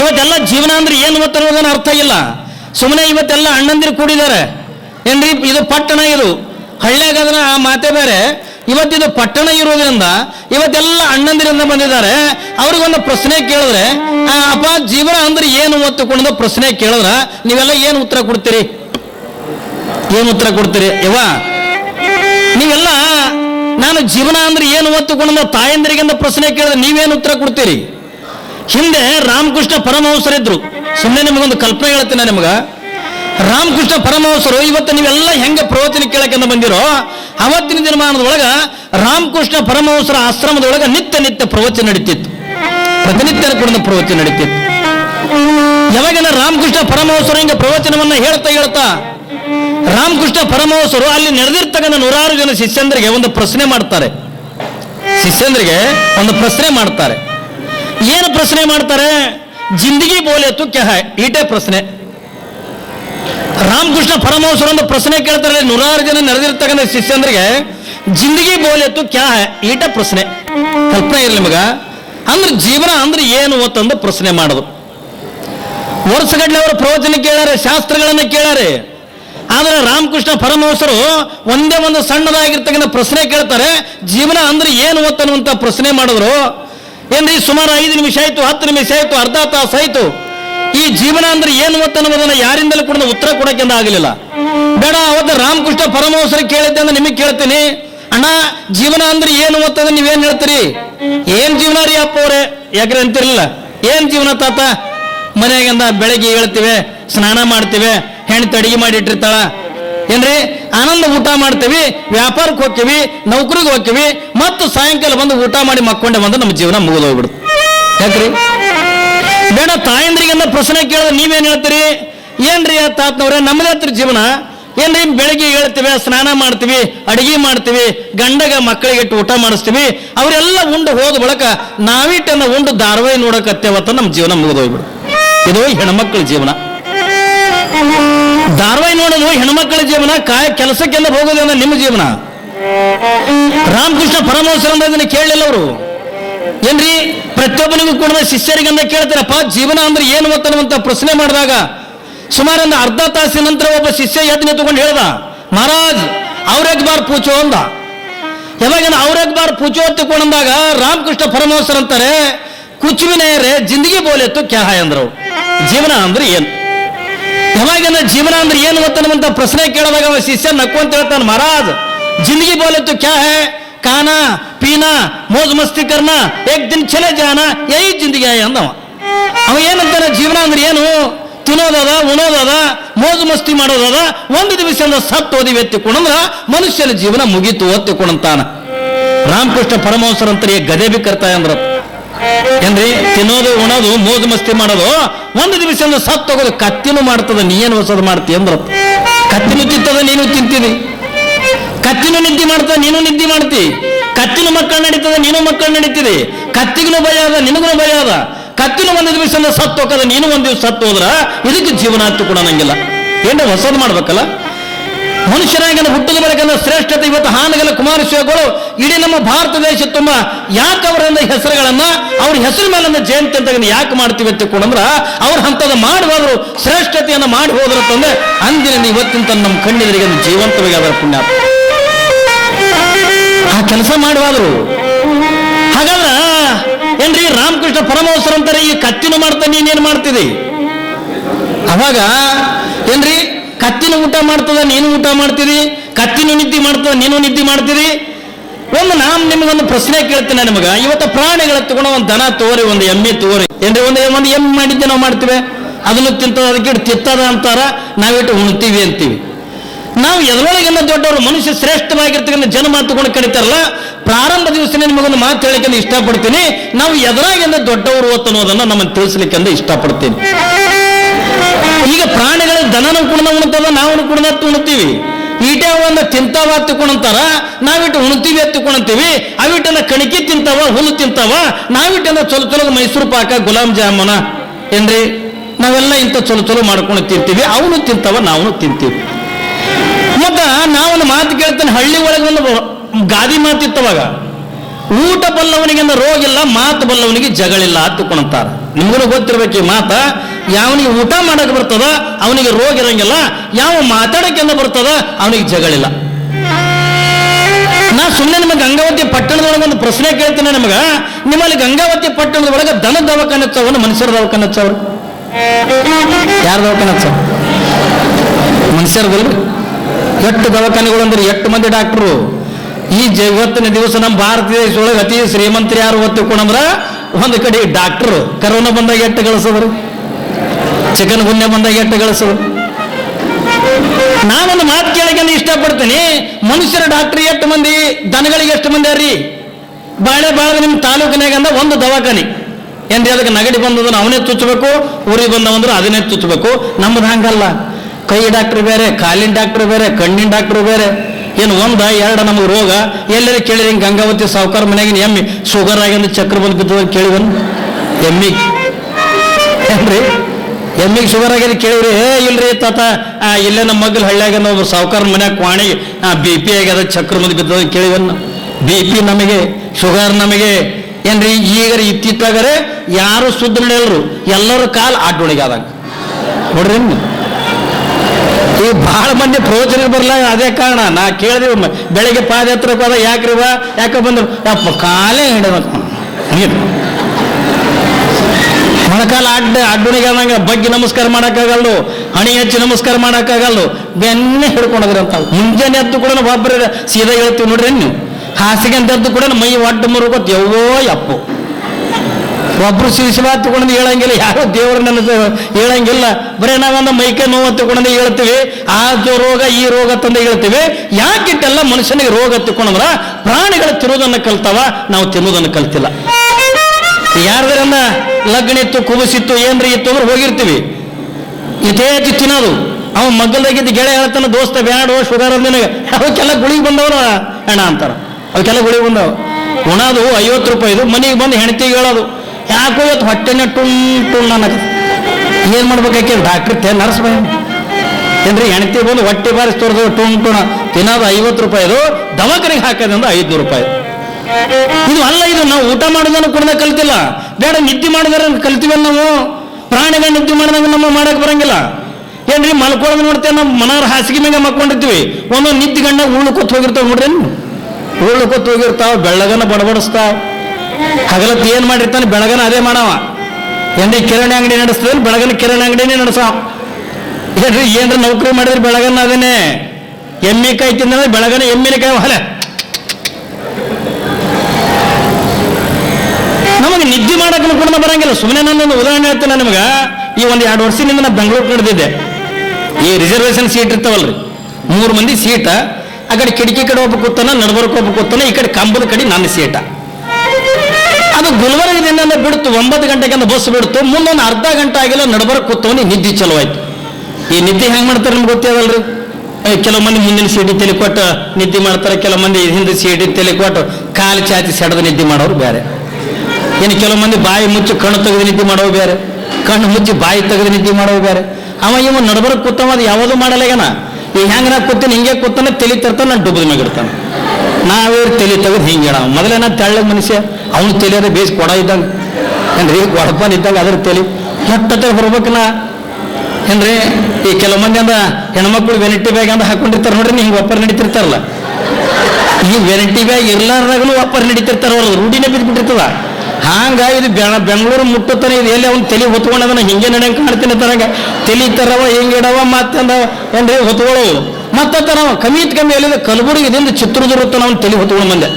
ಇವತ್ತೆಲ್ಲ ಜೀವನ ಅಂದ್ರೆ ಏನು ಅನ್ನೋದನ್ನ ಅರ್ಥ ಇಲ್ಲ. ಸುಮ್ಮನೆ ಇವತ್ತೆಲ್ಲ ಅಣ್ಣಂದಿರು ಕೂಡಿದ್ದಾರೆ. ಏನ್ರಿ, ಇದು ಪಟ್ಟಣ ಇದು. ಹಳ್ಳಿಯಾಗಾದ್ರೆ ಆ ಮಾತೆ ಬೇರೆ. ಇವತ್ತಿದು ಪಟ್ಟಣ ಇರೋದ್ರಿಂದ ಇವತ್ತೆಲ್ಲ ಅಣ್ಣಂದಿರಿಂದ ಬಂದಿದ್ದಾರೆ. ಅವ್ರಿಗೊಂದು ಪ್ರಶ್ನೆ ಕೇಳಿದ್ರೆ ಅಪ್ಪ, ಜೀವನ ಅಂದ್ರೆ ಏನು ಒತ್ತುಕೊಂಡ ಪ್ರಶ್ನೆ ಕೇಳಿದ್ರೆ, ನೀವೆಲ್ಲ ಏನು ಉತ್ತರ ಕೊಡ್ತೀರಿ? ಏನು ಉತ್ತರ ಕೊಡ್ತೀರಿ? ಯವ್ವ, ನೀವೆಲ್ಲ, ನಾನು ಜೀವನ ಅಂದ್ರೆ ಏನು ಒತ್ತುಕೊಂಡ ತಾಯಂದಿರಿಗಿಂತ ಪ್ರಶ್ನೆ ಕೇಳಿದ್ರೆ ನೀವೇನು ಉತ್ತರ ಕೊಡ್ತೀರಿ? ಹಿಂದೆ ರಾಮಕೃಷ್ಣ ಪರಮಹಂಸರಿದ್ರು. ಸುಮ್ಮನೆ ನಿಮಗೊಂದು ಕಲ್ಪನೆ ಹೇಳ್ತೀನಿ ನಿಮಗ. ರಾಮಕೃಷ್ಣ ಪರಮಹಂಸರು, ಇವತ್ತು ನೀವೆಲ್ಲ ಹೆಂಗೆ ಪ್ರವಚನ ಕೇಳಕ್ಕೆಂದು ಬಂದಿರೋ, ಅವತ್ತಿನ ದಿನಮಾನದೊಳಗೆ ರಾಮಕೃಷ್ಣ ಪರಮಹಂಸರ ಆಶ್ರಮದೊಳಗ ನಿತ್ಯ ನಿತ್ಯ ಪ್ರವಚನ ನಡೀತಿತ್ತು. ಪ್ರತಿನಿತ್ಯ ಕೂಡ ಪ್ರವಚನ ನಡೀತಿತ್ತು. ಯಾವಾಗಿನ ರಾಮಕೃಷ್ಣ ಪರಮಹಂಸರು ಹಿಂಗೆ ಪ್ರವಚನವನ್ನ ಹೇಳ್ತಾ ಹೇಳ್ತಾ, ರಾಮಕೃಷ್ಣ ಪರಮಹಂಸರು ಅಲ್ಲಿ ನಡೆದಿರ್ತಕ್ಕಂಥ ನೂರಾರು ಜನ ಶಿಷ್ಯಂದ್ರಿಗೆ ಒಂದು ಪ್ರಶ್ನೆ ಮಾಡ್ತಾರೆ. ಶಿಷ್ಯಂದ್ರಿಗೆ ಒಂದು ಪ್ರಶ್ನೆ ಮಾಡ್ತಾರೆ. ಏನು ಪ್ರಶ್ನೆ ಮಾಡ್ತಾರೆ? ಜಿಂದಗಿ ಬೋಲೆ ತು ಕ್ಯಾ ಹೈ, ಈಟೇ ಪ್ರಶ್ನೆ. ರಾಮಕೃಷ್ಣ ಪರಮಹಂಸರು ಒಂದು ಪ್ರಶ್ನೆ ಕೇಳ್ತಾರೆ. ನೂರಾರು ಜನ ನಡೆದಿರ್ತಕ್ಕಂಥ ಶಿಷ್ಯಂದ್ರಿಗೆ ಜಿಂದಗಿ ಬೋಲೆತ್ತು ಕ್ಯಾ ಈಟ ಪ್ರಶ್ನೆ. ಕಲ್ಪನೆ ಇರಲಿ ನಿಮಗ ಅಂದ್ರೆ ಜೀವನ ಅಂದ್ರೆ ಏನು ಅಂತಂದು ಪ್ರಶ್ನೆ ಮಾಡೋದು. ವರ್ಷಗಟ್ಟಲೆ ಅವರು ಪ್ರವಚನ ಕೇಳಾರೆ ಶಾಸ್ತ್ರಗಳನ್ನ ಕೇಳಾರೆ ಆದರೆ ರಾಮಕೃಷ್ಣ ಪರಮಹಂಸರು ಒಂದೇ ಒಂದು ಸಣ್ಣದಾಗಿರ್ತಕ್ಕಂಥ ಪ್ರಶ್ನೆ ಕೇಳ್ತಾರೆ. ಜೀವನ ಅಂದ್ರೆ ಏನು ಅಂತನ್ನುವಂಥ ಪ್ರಶ್ನೆ ಮಾಡಿದ್ರು. ಏನ್ರಿ ಸುಮಾರು ಐದು ನಿಮಿಷ ಆಯ್ತು, ಹತ್ತು ನಿಮಿಷ ಆಯ್ತು, ಅರ್ಧ ತಾಸು ಆಯ್ತು. ಈ ಜೀವನ ಅಂದ್ರೆ ಏನು ಅನ್ನೋದನ್ನ ಯಾರಿಂದಲೂ ಕೂಡ ಉತ್ತರ ಕೊಡಕ್ಕೆ ಆಗಲಿಲ್ಲ. ಬೇಡ, ಅವತ್ತು ರಾಮಕೃಷ್ಣ ಪರಮಹಂಸರ ಕೇಳಿದ್ದೆ ಅಂದ್ರೆ ನಿಮಗೆ ಕೇಳ್ತೀನಿ. ಅಣ್ಣ, ಜೀವನ ಅಂದ್ರೆ ಏನು ಅಂತಂದ್ರೆ ನೀವೇನ್ ಹೇಳ್ತೀರಿ? ಏನ್ ಜೀವನ ರೀ ಅಪ್ಪ ಅವ್ರೆ? ಯಾಕ್ರೆ ಅಂತಿರಲಿಲ್ಲ? ಏನ್ ಜೀವನ ತಾತ? ಮನೆಯಾಗಿಂದ ಬೆಳಗ್ಗೆ ಹೇಳ್ತೀವಿ, ಸ್ನಾನ ಮಾಡ್ತೀವಿ ಹೆಣ್ತು ಅಡಿಗೆ ಮಾಡಿ ಇಟ್ಟಿರ್ತಾಳ. ಏನ್ರಿ? ಆನಂದ ಊಟ ಮಾಡ್ತೀವಿ, ವ್ಯಾಪಾರಕ್ಕೆ ಹೋಗ್ತೀವಿ, ನೌಕರಿಗೆ ಹೋಗ್ತೀವಿ, ಮತ್ತು ಸಾಯಂಕಾಲ ಬಂದು ಊಟ ಮಾಡಿ ಮಕ್ಕೊಂಡೆ ಬಂದು ನಮ್ಮ ಜೀವನ ಮುಗಿದೋಗ್ಬಿಡುತ್ತೆ ಯಾಕ್ರಿ? ಬೇಡ, ತಾಯಂದ್ರಿಗೆಲ್ಲ ಪ್ರಶ್ನೆ ಕೇಳಿದ್ರೆ ನೀವೇನ್ ಹೇಳ್ತೀರಿ? ಏನ್ರಿ ತಾತನವ್ರೆ? ನಮ್ಮದೇ ಹತ್ರ ಜೀವನ. ಏನ್ರಿ? ಬೆಳಿಗ್ಗೆ ಹೇಳ್ತೀವಿ, ಸ್ನಾನ ಮಾಡ್ತೀವಿ, ಅಡಿಗೆ ಮಾಡ್ತೀವಿ, ಗಂಡಗ ಮಕ್ಕಳಿಗೆ ಇಟ್ಟು ಊಟ ಮಾಡಿಸ್ತೀವಿ. ಅವರೆಲ್ಲ ಉಂಡು ಹೋದ ಬಳಕ ನಾವಿಟ್ಟನ್ನ ಉಂಡು ಧಾರಾವಾಹಿ ನೋಡಕತ್ತೇವತ್ತ ನಮ್ಮ ಜೀವನ ಮುಗಿದು ಹೋಗ್ಬಿಡು ಇದು ಹೆಣ್ಮಕ್ಳ ಜೀವನ. ಧಾರವಾಹಿ ನೋಡೋದು ಹೆಣ್ಮಕ್ಳ ಜೀವನ, ಕಾಯ ಕೆಲಸಕ್ಕೆಲ್ಲ ಹೋಗೋದೇನ ನಿಮ್ಮ ಜೀವನ. ರಾಮಕೃಷ್ಣ ಪರಮಹಂಸರ ಇದನ್ನ ಕೇಳಲಿಲ್ಲ ಅವರು. ಏನ್ರಿ? ಪ್ರತಿಯೊಬ್ಬನಿಗೂ ಕೂಡ ಶಿಷ್ಯರಿಗಂದ ಕೇಳ್ತಾರಪ್ಪ, ಜೀವನ ಅಂದ್ರೆ ಏನು ಅನ್ನುವಂತ ಪ್ರಶ್ನೆ ಮಾಡಿದಾಗ ಸುಮಾರು ಒಂದು ಅರ್ಧ ತಾಸಿನ ನಂತರ ಒಬ್ಬ ಶಿಷ್ಯ ಎದ್ದು ತಗೊಂಡು ಹೇಳ್ದ, ಮಹಾರಾಜ್ ಅವ್ರಗ್ ಬಾರ್ ಪೂಚೋ ಅಂದ. ಯಾವಾಗ ಅವ್ರಗ್ ಬಾರ್ ಪೂಚೋ ತಗೊಂಡಂದಾಗ ರಾಮಕೃಷ್ಣ ಪರಮಹಂಸರ್ ಅಂತಾರೆ ಕುಚುವಿನೇರೆ ಜಿಂದಗಿ ಬೋಲೆತ್ತು ಕ್ಯಾ ಹಾಯ್ ಅಂದ್ರು. ಜೀವನ ಅಂದ್ರೆ ಏನು? ಯಾವಾಗ ಜೀವನ ಅಂದ್ರೆ ಏನು ಅಂತ ಪ್ರಶ್ನೆ ಕೇಳಿದಾಗ ಅವ ಶಿಷ್ಯ ಅಂತ ಹೇಳ್ತಾನೆ, ಮಹಾರಾಜ್, ಜಿಂದಗಿ ಬೋಲೆತ್ತು ಕ್ಯಾ ಹೈ? खाना पीना मौज मस्ती करना एक दिन चले जाना यही जिंदगी है ಅಂದವ ಅವ ಏನಂತಾನೆ ಜೀವನ ಅಂದ್ರೆ ಏನು ತಿನ್ನೋದದ ಉಣೋದದ ಮೋಜು ಮಸ್ತಿ ಮಾಡೋದದ ಒಂದು ದಿವಸ ಸತ್ತು ಓದಿ ಎತ್ತಿಕೊಂಡ್ರ ಮನುಷ್ಯನ ಜೀವನ ಮುಗೀತು ಒತ್ತಿಕೊಂಡಂತಾನ ರಾಮಕೃಷ್ಣ ಪರಮಹಂಸರಂತರಿ ಗದೆ ಬಿ ಕರ್ತಾಯ ಅಂದ್ರ ಏನ್ರಿ ತಿನ್ನೋದು ಉಣೋದು ಮೋಜು ಮಸ್ತಿ ಮಾಡೋದು ಒಂದು ದಿವಸ ಸತ್ತು ತಗೋದು ಕತ್ತಿನೂ ಮಾಡ್ತದ ನೀ ಏನು ಹೊಸದು ಮಾಡ್ತಿ ಅಂದ್ರ ಕತ್ತಿನೂ ತಿಂತದ ನೀನು ತಿಂತೀನಿ ಕತ್ತಿನೂ ನಿದ್ದೆ ಮಾಡ್ತಾ ನೀನು ನಿದ್ದೆ ಮಾಡ್ತಿ. ಕತ್ತಿನ ಮಕ್ಕಳು ನಡೀತದೆ, ನೀನು ಮಕ್ಕಳು ನಡೀತಿದೆ ಕತ್ತಿಗೂ ಭಯ ಅದ ನಿನಗೂ ಭಯ ಅದ. ಕತ್ತಿನ ಒಂದು ದಿವಸ ಸತ್ತು ಹೋಗದ ನೀನು ಒಂದು ದಿವಸ ಸತ್ತು ಹೋದ್ರ ಇದಕ್ಕೆ ಜೀವನ ಆಯ್ತು ಕೂಡ ನಂಗಿಲ್ಲ. ಏನು ಹೊಸದು ಮಾಡ್ಬೇಕಲ್ಲ? ಮನುಷ್ಯನಾಗಿ ಹುಟ್ಟದ ಬಳಿಕ ಶ್ರೇಷ್ಠತೆ ಇವತ್ತು ಹಾನಗಲ ಕುಮಾರಸ್ವಾಮಿಗಳು, ಇಡೀ ನಮ್ಮ ಭಾರತ ದೇಶ ತುಂಬ ಯಾಕೆ ಅವರನ್ನ ಹೆಸರುಗಳನ್ನ, ಅವ್ರ ಹೆಸರು ಮೇಲನ್ನ ಜಯಂತಿ ಅಂತ ಯಾಕೆ ಮಾಡ್ತೀವಿ ಅಂತ ತಿಳ್ಕೊಂಡ್ರ ಅವ್ರ ಹಂತದ ಮಾಡಿ ಶ್ರೇಷ್ಠತೆಯನ್ನು ಮಾಡಿ ಹೋದ್ರ ಅಂತಂದ್ರೆ, ಅಂದಿನಿಂದ ಇವತ್ತಿನ ನಮ್ಮ ಕಣ್ಣೆದುರಿಗೆ ಜೀವಂತವಾಗಿ ಅದರ ಪುಣ್ಯ ಆ ಕೆಲಸ ಮಾಡುವಾದ್ರು. ಹಾಗಾದ್ರ, ಏನ್ರಿ ರಾಮಕೃಷ್ಣ ಪರಮಹಂಸರು ಅಂತಾರೆ, ಈ ಕತ್ತಿನ ಮಾಡ್ತಾ ನೀನೇನ್ ಮಾಡ್ತಿದಿ? ಅವಾಗ, ಏನ್ರಿ, ಕತ್ತಿನ ಊಟ ಮಾಡ್ತದ, ನೀನು ಊಟ ಮಾಡ್ತೀರಿ ಕತ್ತಿನ ನಿದ್ದೆ ಮಾಡ್ತದ, ನೀನು ನಿದ್ದೆ ಮಾಡ್ತೀರಿ ಒಂದು ನಾನು ನಿಮಗೊಂದು ಪ್ರಶ್ನೆ ಕೇಳ್ತೀನಿ ನಿಮಗ. ಇವತ್ತು ಪ್ರಾಣಿಗಳ ತಗೊಂಡು ಒಂದು ದನ ತೋರಿ, ಒಂದು ಎಮ್ಮೆ ತೋರಿ. ಏನ್ರಿ, ಒಂದು ಒಂದು ಎಮ್ಮೆ ಮಾಡಿದ್ದೆ ನಾವು ಮಾಡ್ತೀವಿ. ಅದನ್ನು ತಿಂತದ ಅದಕ್ಕೆ ತಿತ್ತದ ಅಂತಾರ, ನಾವಿಟ್ಟು ಉಣ್ತೀವಿ ಅಂತೀವಿ. ನಾವು ಎದರೊಳಗೆಲ್ಲ ದೊಡ್ಡವರು ಮನುಷ್ಯ ಶ್ರೇಷ್ಠವಾಗಿರ್ತಕ್ಕಂಥ ಜನ ತಗೊಂಡು ಕರೀತಾರಲ್ಲ, ಪ್ರಾರಂಭ ದಿವಸನೇ ನಿಮಗೊಂದು ಮಾತು ಹೇಳಿಕೆಂದು ಇಷ್ಟಪಡ್ತೀನಿ. ನಾವು ಎದರಾಗಿಂದ ದೊಡ್ಡವರು ಅನ್ನೋದನ್ನ ನಮ್ಮನ್ನು ತಿಳಿಸ್ಲಿಕ್ಕೆಂದು ಇಷ್ಟಪಡ್ತೀನಿ. ಈಗ ಪ್ರಾಣಿಗಳ ದನನ ಕುಣದ ಉಣ್ತದ ನಾವು ಕುಣದ ಉಣ್ತೀವಿ. ಈಟೆ ತಿಂತಾವ ತಿಕೊಂಡಂತಾರ ನಾವಿಟ್ಟು ಉಣ್ತೀವಿ ಅಂತ ತಿಳ್ಕೊಂತೀವಿ ಅವಿಟ್ಟನ್ನ ಕಣಿಕೆ ತಿಂತಾವ, ಹುಲ್ಲು ತಿಂತಾವ, ನಾವಿಟ್ಟನ್ನ ಚೊಲ ಚಲೋ ಮೈಸೂರು ಪಾಕ, ಗುಲಾಬ್ ಜಾಮೂನ, ಏನ್ರಿ? ನಾವೆಲ್ಲ ಇಂಥ ಚೊಲೋ ಚೊಲೋ ಮಾಡ್ಕೊಂಡು ತಿಂತೀವಿ. ಅವನು ತಿಂತಾವ ನಾವು ತಿಂತೀವಿ. ಮತ್ತ ಒಂದು ಮಾತು ಕೇಳ್ತೇನೆ, ಹಳ್ಳಿ ಒಳಗೆ ಒಂದು ಗಾದಿ ಮಾತಿತ್ತವಾಗ. ಊಟ ಬಲ್ಲವನಿಗೆ ರೋಗ ಇಲ್ಲ, ಮಾತು ಬಲ್ಲವನಿಗೆ ಜಗಳಿಲ್ಲ ಅಂತ ತಿಳ್ಕೊಂತಾರ ನಿಮಗೂ ಗೊತ್ತಿರ್ಬೇಕು ಈ ಮಾತ. ಯಾವನಿಗೆ ಊಟ ಮಾಡಕ್ ಬರ್ತದ, ಅವನಿಗೆ ರೋಗ ಇರಂಗಿಲ್ಲ. ಯಾವ ಮಾತಾಡಕ್ಕೆಂದ ಬರ್ತದ, ಅವನಿಗೆ ಜಗಳಿಲ್ಲ. ನಾ ಸುಮ್ಮನೆ ನಿಮ್ಮ ಗಂಗಾವತಿ ಪಟ್ಟಣದೊಳಗೆ ಒಂದು ಪ್ರಶ್ನೆ ಕೇಳ್ತೇನೆ ನಿಮಗ. ನಿಮ್ಮಲ್ಲಿ ಗಂಗಾವತಿ ಪಟ್ಟಣದ ಒಳಗ ದನ ದವಾಖಾನೆ ಹಚ್ಚವನು ಮನುಷ್ಯರ ದವಾಖಾನೆ ಹಚ್ಚವ್ರು ಯಾರ ದವಾಖಾನೆ ಹಚ್ಚವ ಮನುಷ್ಯರದಲ್ರಿ ಎಷ್ಟು ದವಾಖಾನೆಗಳು ಅಂದ್ರೆ ಎಷ್ಟು ಮಂದಿ ಡಾಕ್ಟ್ರು? ಈ ಜಗತ್ತಿನ ದಿವಸ ನಮ್ಮ ಭಾರತ ದೇಶದೊಳಗೆ ಅತಿ ಶ್ರೀಮಂತರು ಯಾರು ಒತ್ತುಕೊಂಡಂದ್ರ ಒಂದು ಕಡೆ ಡಾಕ್ಟ್ರು. ಕರೋನಾ ಬಂದಾಗ ಎಷ್ಟು ಗಳಿಸೋದ್ರು? ಚಿಕನ್ ಗುನ್ಯ ಬಂದಾಗ ಎಷ್ಟು ಗಳಿಸೋದು ನಾನೊಂದು ಮಾತು ಕೇಳಕ್ಕೆ ಇಷ್ಟಪಡ್ತೀನಿ. ಮನುಷ್ಯರ ಡಾಕ್ಟರ್ ಎಷ್ಟು ಮಂದಿ? ದನಗಳಿಗೆ ಎಷ್ಟು ಮಂದಿ ಅರಿ? ಬಾಳೆ ಬಾಳೆ ನಿಮ್ಮ ತಾಲೂಕಿನಾಗ ಅಂದ ಒಂದು ದವಾಖಾನೆ. ಎಂದ್ರೆ ಅದಕ್ಕೆ ನಗಡಿ ಬಂದದನ್ನು ಅವನೇ ಚುಚ್ಚಬೇಕು, ಊರಿಗೆ ಬಂದವಂದ್ರೆ ಅದನ್ನೇ ಚುಚ್ಚಬೇಕು. ನಮ್ಮದು ಹಂಗಲ್ಲ. ಕೈ ಡಾಕ್ಟ್ರ್ ಬೇರೆ, ಕಾಲಿನ ಡಾಕ್ಟ್ರ್ ಬೇರೆ, ಕಣ್ಣಿನ ಡಾಕ್ಟ್ರ್ ಬೇರೆ. ಏನು ಒಂದ, ಎರಡ ನಮಗೆ ರೋಗ. ಎಲ್ಲರೂ ಕೇಳಿರಿ, ಹಿಂಗೆ ಗಂಗಾವತಿ ಸಾವುಕಾರ ಮನೆಯಾಗಿನ ಎಮ್ಮಿ. ಶುಗರ್ ಆಗಿಂದ ಚಕ್ರ ಬಂದು ಬಿದ್ದದ ಕೇಳಿವನ್ ಎಮ್ಮಿ. ಏನ್ರಿ? ಎಮ್ಮಿಗೆ ಶುಗರ್ ಆಗಿ ಕೇಳಿವ್ರಿ, ಏ, ಇಲ್ರಿ ತಾತ. ಇಲ್ಲೇ ನಮ್ಮ ಮಗ್ಗಲ್ ಹಳ್ಳಿಯಾಗ ನಾವು ಸಾವುಕಾರ ಮನ್ಯಾಗ ಕ್ವಾಣಿ. ಬಿ ಪಿ ಆಗ್ಯದ, ಚಕ್ರ ಮಂದಿ ಬಿದ್ದದ ಕೇಳಿವನ್ ಬಿ ಪಿ ನಮಗೆ ಶುಗರ್ ನಮಗೆ. ಏನ್ರಿ ಈಗ ಇತ್ತಿತ್ತಾಗರೆ, ಯಾರು ಸುದ್ದಿ ನಡೆಯಲ್ರು? ಎಲ್ಲರೂ ಕಾಲು ಆಟೋಳಿಗೆ ಆದಾಗ ನೋಡ್ರಿ. ಈ ಬಹಳ ಮಂದಿ ಪ್ರವಚನ ಬರಲ್ಲ ಅದೇ ಕಾರಣ. ನಾ ಕೇಳಿದೆ ಬೆಳಗ್ಗೆ ಪಾದ ಯಾಕ್ರಿ ಬಾ? ಯಾಕೆ ಬಂದ್ರು, ಯಪ್ಪ, ಕಾಲೇ ಹಿಡಿಬೇಕು ಮೊಣಕಾಲ ಅಡ್ಡ ಅಡ್ಡನಿಗೆ ಅನ್ನಂಗೆ ಬಗ್ಗೆ ನಮಸ್ಕಾರ ಮಾಡೋಕ್ಕಾಗಲ್ಲು ಹಣಿ ಹಚ್ಚಿ ನಮಸ್ಕಾರ ಮಾಡೋಕ್ಕಾಗಲ್ಲು ಬೆನ್ನೆ ಹಿಡ್ಕೊಂಡದ್ರಿ ಅಂತ. ಮುಂಜಾನೆ ಎದ್ದು ಕೂಡ ಒಬ್ಬರ ಸೀದಾ ಹೇಳ್ತೀವಿ ನೋಡ್ರಿ ನೀವು ಹಾಸಿಗೆ ಅಂತ ಎದ್ದು ಕೂಡ ಮೈ ಒಡ್ಡ ಮುರುಗೋತ್, ಯವ್ವೋ, ಯಪ್ಪು. ಒಬ್ರು ಶಿಶಿವ ತಗೊಂಡು ಹೇಳಂಗಿಲ್ಲ, ಯಾರು ದೇವರು ನನ್ನ ಹೇಳಂಗಿಲ್ಲ. ಬರೀ ನಾವೊಂದು ಮೈಕೈ ನೋವು ತಗೊಂಡು ಹೇಳ್ತೀವಿ, ಆ ರೋಗ, ಈ ರೋಗ ತಂದು ಹೇಳ್ತೀವಿ. ಯಾಕಿಟ್ಟೆಲ್ಲ ಮನುಷ್ಯನಿಗೆ ರೋಗ ತಕೊಂಡ್ರ ಪ್ರಾಣಿಗಳು ತಿನ್ನೋದನ್ನು ಕಲ್ತಾವ, ನಾವು ತಿನ್ನೋದನ್ನು ಕಲ್ತಿಲ್ಲ. ಯಾರ್ದರನ್ನ ಲಗ್ನ ಇತ್ತು ಕುಬಸಿತ್ತು ಏನ್ರಿ ಇತ್ತು ಅಂದ್ರೆ ಹೋಗಿರ್ತೀವಿ. ಇದೇತಿ ತಿನ್ನೋದು. ಅವ ಮಗ್ಗಲ್ದಾಗಿದ್ದ ಗೆಳೆ ಹೇಳ್ತಾನೆ, ದೋಸ್ತ, ಬ್ಯಾಡೋ, ಶುಗರ್ ನಿನಗೆ ಅವಕ್ಕೆಲ್ಲ ಗುಳಿಗೆ ಬಂದವನ ಹೆಣ ಅಂತಾರ. ಅವಕ್ಕೆಲ್ಲ ಗುಳಿಗೆ ಬಂದವ ಉಣದು ಐವತ್ತು ರೂಪಾಯಿದು ಮನೆಗೆ ಬಂದು ಹೆಣ್ತಿಗೆ ಹೇಳೋದು. ಯಾಕೋ ಇವತ್ತು ಹೊಟ್ಟೆನೇ ಟುಣ್ ಟುಣ್ ಅನ್ನಕ ಏನ್ ಮಾಡ್ಬೇಕಾಕಿ ಡಾಕ್ಟ್ರ್ ತೇ ನರ್ಸ್ ಏನ್ರಿ ಹೆಣ್ತಿ ಬಂದು ಹೊಟ್ಟೆ ಬಾರಿಸಿ ತೋರಿದ್ರು ಟುಣ್ ಟುಣ ತಿನ್ನೋದು ಐವತ್ತು ರೂಪಾಯಿದು ದವಾಖಾನೆಗೆ ಹಾಕೋದಂದ್ರೆ ಐದ್ನೂರು ರೂಪಾಯಿ. ಇದು ಅಲ್ಲ, ಇದು ನಾವು ಊಟ ಮಾಡೋದನ್ನು ಕೂಡ ಕಲ್ತಿಲ್ಲ. ಬೇಡ, ನಿದ್ದೆ ಮಾಡಿದ್ರೆ ಕಲ್ತೀವಿ ನಾವು. ಪ್ರಾಣಿಗಳ ನಿದ್ದೆ ಮಾಡಿದಾಗ ನಮ್ಮ ಮಾಡಕ್ ಬರಂಗಿಲ್ಲ. ಏನ್ರಿ ಮಲ್ಕೊಳ್ಳೋದು ನೋಡ್ತೇವೆ ನಮ್ಮ ಮನೋರ ಹಾಸಿಗೆ ಮ್ಯಾಗ ಮಕ್ಕೊಂಡಿರ್ತೀವಿ ಒಂದೊಂದು ನಿದ್ದೆ ಗಂಡ ಉಳ್ಳು ಕೊತ್ತು ಹೋಗಿರ್ತಾವ ನೋಡ್ರಿ ಉಳ್ಳು ಕೊತ್ತು ಹೋಗಿರ್ತಾವ ಬೆಳ್ಳಗನ್ನ ಬಡಬಡಿಸ್ತಾವ. ಹಗಲತ್ತು ಏನ್ ಮಾಡಿರ್ತಾನೆ ಬೆಳಗನ ಅದೇ ಮಾಡವ. ಎಂದ್ರೆ ಕಿರಾಣಿ ಅಂಗಡಿ ನಡೆಸ್ತೇನೆ ಬೆಳಗನ ಕಿರಾಣಿ ಅಂಗಡಿನೇ ನಡೆಸಾವ. ಏನ್ರಿ, ಏನ್ರ ನೌಕರಿ ಮಾಡಿದ್ರೆ ಬೆಳಗನ ಅದೇನೆ ಎಮ್ಮೆ ಕಾಯಿ ತಿಂದ್ರೆ ಬೆಳಗನ ಎಮ್ಮಿನ ಕಾಯಿ ಹೊಲ. ನಮಗೆ ನಿದ್ದೆ ಮಾಡಕ್ಕೆ ಕೂಡ ಬರಂಗಿಲ್ಲ. ಸುಮ್ಮನೆ ನಾನೊಂದು ಉದಾಹರಣೆ ಹೇಳ್ತೇನೆ ನಿಮಗೆ. ಈ ಒಂದು ಎರಡು ವರ್ಷದಿಂದ ನಾನು ಬೆಂಗಳೂರು ನಡೆದಿದ್ದೆ. ಈ ರಿಸರ್ವೇಶನ್ ಸೀಟ್ ಇರ್ತಾವಲ್ರಿ. ಮೂರು ಮಂದಿ ಸೀಟ ಆ ಕಡೆ ಕಿಟಕಿ ಕಡೆ ಒಬ್ಬ ಕೂತಾನ, ನಡ್ಬರ್ಕ ಒಬ್ಬ ಕೂತಾನ, ಈ ಕಡೆ ಕಂಬದ ಕಡೆ ನನ್ನ ಸೀಟ ಅದು ಗುಲ್ಬರ್ಗದಿಂದ ಬಿಡ್ತು ಒಂಬತ್ತು ಗಂಟೆಗೆ ಬಸ್ ಬಿಡ್ತು. ಮುಂದೊಂದು ಅರ್ಧ ಗಂಟೆ ಆಗಿಲ್ಲ ನಡ್ಬರ್ಕ್ ಕೂತವನಿ ನಿದ್ದೆ ಚಲೋ ಆಯ್ತು. ಈ ನಿದ್ದೆ ಹೆಂಗೆ ಮಾಡ್ತಾರೆ ನಿಮ್ಗೆ ಗೊತ್ತೇವಲ್ರಿ ಏ, ಕೆಲವು ಮಂದಿ ಮುಂದಿನ ಸೀಟಿ ತಲೆ ಕೊಟ್ಟು ನಿದ್ದೆ ಮಾಡ್ತಾರೆ ಕೆಲವು ಮಂದಿ ಹಿಂದೆ ಸೀಟಿ ತಲೆ ಕೊಟ್ಟು ಕಾಲು ಚಾಚಿ ಸೆಡದ ನಿದ್ದೆ ಮಾಡೋರು ಬೇರೆ. ಇನ್ನು ಕೆಲವು ಮಂದಿ ಬಾಯಿ ಮುಚ್ಚಿ ಕಣ್ಣು ತೆಗೆದು ನಿದ್ದೆ ಮಾಡೋ ಬೇರೆ. ಕಣ್ಣು ಮುಚ್ಚಿ ಬಾಯಿ ತೆಗೆದು ನಿದ್ದೆ ಮಾಡೋ ಬೇರೆ. ಅವ ಇವ ನಡಬರ ಕೂತವ ಅದು ಯಾವುದು ಮಾಡಲ್ಲ ಈ ಹೆಂಗ ನಾ ಕೂತೀನಿ ಹಿಂಗೆ ಕೂತಾನೆ ತಲೆ ತರ್ತಾನೆ ನಾನು ಡುಬ್ಬದ ಮ್ಯಾಗ ನಾವೇ ತಲೆ ತೆಗೆದು ಹಿಂಗೆ ಹೇಳ ಮೊದಲೇ ನಾ ತೆಳ್ಳಗ ಮನುಷ್ಯ. ಅವನು ತಲೆಯದ ಬೇಸ್ ಕೊಡ ಇದ್ದಂಗೆ. ಏನ್ರಿ ಒಡಪನ್ ಇದ್ದಂಗೆ ಅದ್ರ ತಲೆ. ಕೆಟ್ಟ ಬರ್ಬೇಕು ನಾ. ಏನ್ರಿ, ಈ ಕೆಲವು ಮಂದಿ ಅಂದ ಹೆಣ್ಮಕ್ಳು ವೆನಿಟಿ ಬ್ಯಾಗ್ ಅಂತ ಹಾಕೊಂಡಿರ್ತಾರೆ ನೋಡ್ರಿ ಹಿಂಗೆ ಒಪ್ಪರ್ ನಡೀತಿರ್ತಾರಲ್ಲ. ಈ ವೆರೈಟಿ ಬ್ಯಾಗ್ ಇರ್ಲಾರ್ದಾಗಲೂ ಒಪ್ಪರ್ ನಡೀತಿರ್ತಾರ ಅವ್ರದ್ದು ರೂಢಿನೇ ಬಿದ್ದುಬಿಟ್ಟಿರ್ತದ ಹಾಂಗ ಇದು ಬೆಂಗಳೂರು ಮುಟ್ಟುತ್ತಾನೆ ಇದು. ಎಲ್ಲಿ ಅವ್ನು ತಲೆ ಹೊತ್ಕೊಂಡದನ ಹಿಂಗೆ ನಡೆಯಂಗೆ ಕಾಣ್ತೀನಿ ತರಂಗ. ತಲೆ ತರವ, ಹಿಂಗೆ ಇಡವ ಮತ್ತಂದ ಏನ್ರಿ ಹೊತ್ಕೊಳ್ಳೋದು ಮತ್ತ ನಾವು ಕಮ್ಮಿ ಕಮ್ಮಿ ಎಲ್ಲಿದೆ? ಕಲಬುರಗಿ ಇದರಿಂದ ಚಿತ್ರದುರ್ಗ ಅವ್ನು ತಲೆ ಹೊತ್ಕೊಂಡು ಬಂದೆ.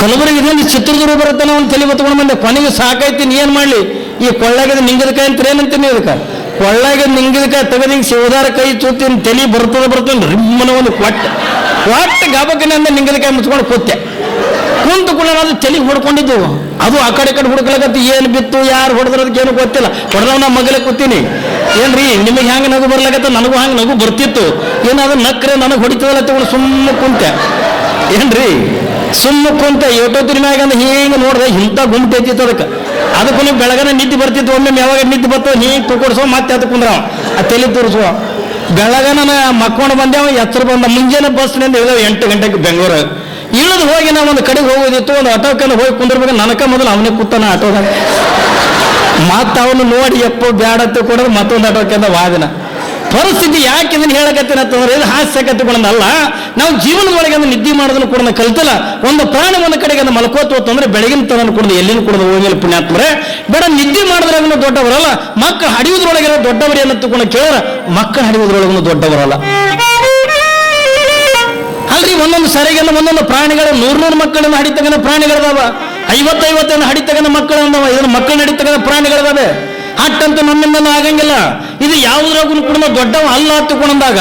ಕಲಬುರಗಿ ಇದರಿಂದ ಚಿತ್ರದುರ್ಗ ಬರುತ್ತಾನೆ ಅವ್ನು ತಲೆ ಹೊತ್ಕೊಂಡು ಬಂದೆ. ಕೊನೆಗೆ ಸಾಕೈತಿ ನೀ ಏನು ಮಾಡ್ಲಿ? ಈ ಕೊಳ್ಳಾಗದ ನಿಂಗದಕಾಯಿ ಅಂತ ಏನಂತೀನಿ ಇದಕ್ಕೆ? ಕೊಳ್ಳಾಗ ನಿಂಗದಕಾಯಿ ಕೈ ಹಿಂಗೆ ಶಿವದಾರ ಕೈ ಚೂತಿನ ತಲೆ ಬರ್ತದ ಬರ್ತದೆ ರಿಮ್ಮನ ಒಂದು ಕೊಟ್ಟ. ಕೊಟ್ಟ ಗಬಕನೆ ಅಂದ ನಿಂಗದಕಾಯಿ ಮುಚ್ಕೊಂಡು ಕೂತೆ. ಕುಂತು ಕೂಡ ಅದು ತಲೆಗೆ ಹೊಡ್ಕೊಂಡಿದ್ದು. ಅದು ಆ ಕಡೆ ಕಡೆ ಏನು ಬಿತ್ತು, ಯಾರು ಹೊಡೆದ್ರದಕ್ಕೆ ಏನು ಗೊತ್ತಿಲ್ಲ. ಹೊಡೆದವ್ ನಾ ಮಗಲೇ ಕೂತೀನಿ. ಏನ್ರಿ, ನಿಮಗೆ ಹ್ಯಾಂಗ ನಗು ಬರ್ಲಾಕತ್ತ? ನನಗೂ ಹಂಗೆ ನಗು ಬರ್ತಿತ್ತು. ಏನಾದ್ರು ನಕ್ರೆ ನನಗೆ ಹೊಡಿತದಲ್ಲ ತಗೊಂಡು ಸುಮ್ಮನೆ ಕುಂತೆ. ಏನ್ರಿ? ಸುಮ್ಮ ಕುಂತ ಏಟೋತ್ತಿನ ಮ್ಯಾಗ ಅಂದ್ರೆ ಹಿಂಗೆ ನೋಡಿದೆ ಇಂಥ ಗುಂಪು ಐತಿತ್ತು ಅದಕ್ಕೆ. ಅದಕ್ಕೂ ನೀವು ಬೆಳಗನ ನಿದ್ದೆ ಬರ್ತಿತ್ತು, ಒಮ್ಮೆ ಯಾವಾಗ ನಿದ್ದೆ ಬರ್ತೋ ಹಿಂಗೆ ತೂಕೊಡ್ಸೋ ಮತ್ತೆ ಅದು ಕುಂದ್ರ ಆ ತಲೆ ತೋರಿಸುವ. ಬೆಳಗನ ಮಕ್ಕೊಂಡು ಬಂದೇವ ಎಚ್ಚರ ಬಂದ. ಮುಂಜಾನೆ ಬಸ್ನಿಂದ ಇಳಿದ ಎಂಟು ಗಂಟೆಗೆ ಬೆಂಗಳೂರು. ಇಳಿದು ಹೋಗಿ ನಾವು ಒಂದು ಕಡೆಗೆ ಹೋಗೋದಿತ್ತು, ಒಂದು ಆಟೋಕ್ಕೆಲ್ಲ ಹೋಗಿ ಕುಂದಿರ್ಬೇಕು. ನನಕ ಮೊದಲು ಅವನೇ ಕೂತಾನ ಆಟೋದಾಗ. ಮತ್ತೆ ಅವನು ನೋಡಿ ಎಪ್ಪ ಬ್ಯಾಡ ಕೊಡೋದು ಮತ್ತೊಂದು ಆಟೋಕ್ಕಿಂತ ವಾದಿನ. ಪರಿಸ್ಥಿತಿ ಯಾಕೆ ಇದನ್ನು ಹೇಳಕತ್ತೀನಿ ಅಂತಂದ್ರೆ ಇದು ಹಾಸ್ಯ ಕತ್ತಿಕೊಳ್ಳೋದಲ್ಲ ನಾವು ಜೀವನದೊಳಗೆ ಅದನ್ನು ನಿದ್ದೆ ಮಾಡೋದನ್ನು ಕೂಡ ಕಲ್ತಲ್ಲ. ಒಂದು ಪ್ರಾಣಿ ಒಂದು ಕಡೆಗೆ ಅದನ್ನು ಮಲ್ಕೋತು ಅಂತಂದ್ರೆ ಬೆಳಗಿನ ತನ ಕುಡಿದು ಎಲ್ಲಿನ ಕುಡಿದು ಹೋಗಿಲ್ಲ ಪುಣ್ಯಾತ್ಮರೆ. ಬೇಡ, ನಿದ್ದೆ ಮಾಡಿದ್ರೆ ಅದನ್ನು ದೊಡ್ಡವರಲ್ಲ. ಮಕ್ಕಳು ಹಡಿಯೋದ್ರೊಳಗೆ ದೊಡ್ಡವರು ಏನಂತ ಕೂಡ ಕೇಳರ ಮಕ್ಕಳು ಹಡಿಯೋದ್ರೊಳಗೂ ದೊಡ್ಡವರಲ್ಲ. ಅಲ್ರಿ, ಒಂದೊಂದು ಸರಿಗೆಲ್ಲ ಒಂದೊಂದು ಪ್ರಾಣಿಗಳು, ನೂರ್ ನೂರು ಮಕ್ಕಳನ್ನ ಹಡಿತಕ್ಕಂಥ ಪ್ರಾಣಿಗಳದಾವ. ಐವತ್ತೈವತ್ತನ್ನು ಹಡಿತಕ್ಕಂಥ ಮಕ್ಕಳು ಅಂದವ ಇದನ್ನ ಮಕ್ಕಳನ್ನ ಹಡಿತಕ್ಕಂಥ ಪ್ರಾಣಿಗಳದಾವೆ. ಹಟ್ಟಂತೂ ನಮ್ಮಿಂದ ಆಗಂಗಿಲ್ಲ. ಇದು ಯಾವುದ್ರಾಗೂ ಕೂಡ ದೊಡ್ಡವ ಅಲ್ಲ ಹತ್ತುಕೊಂಡಂದಾಗ,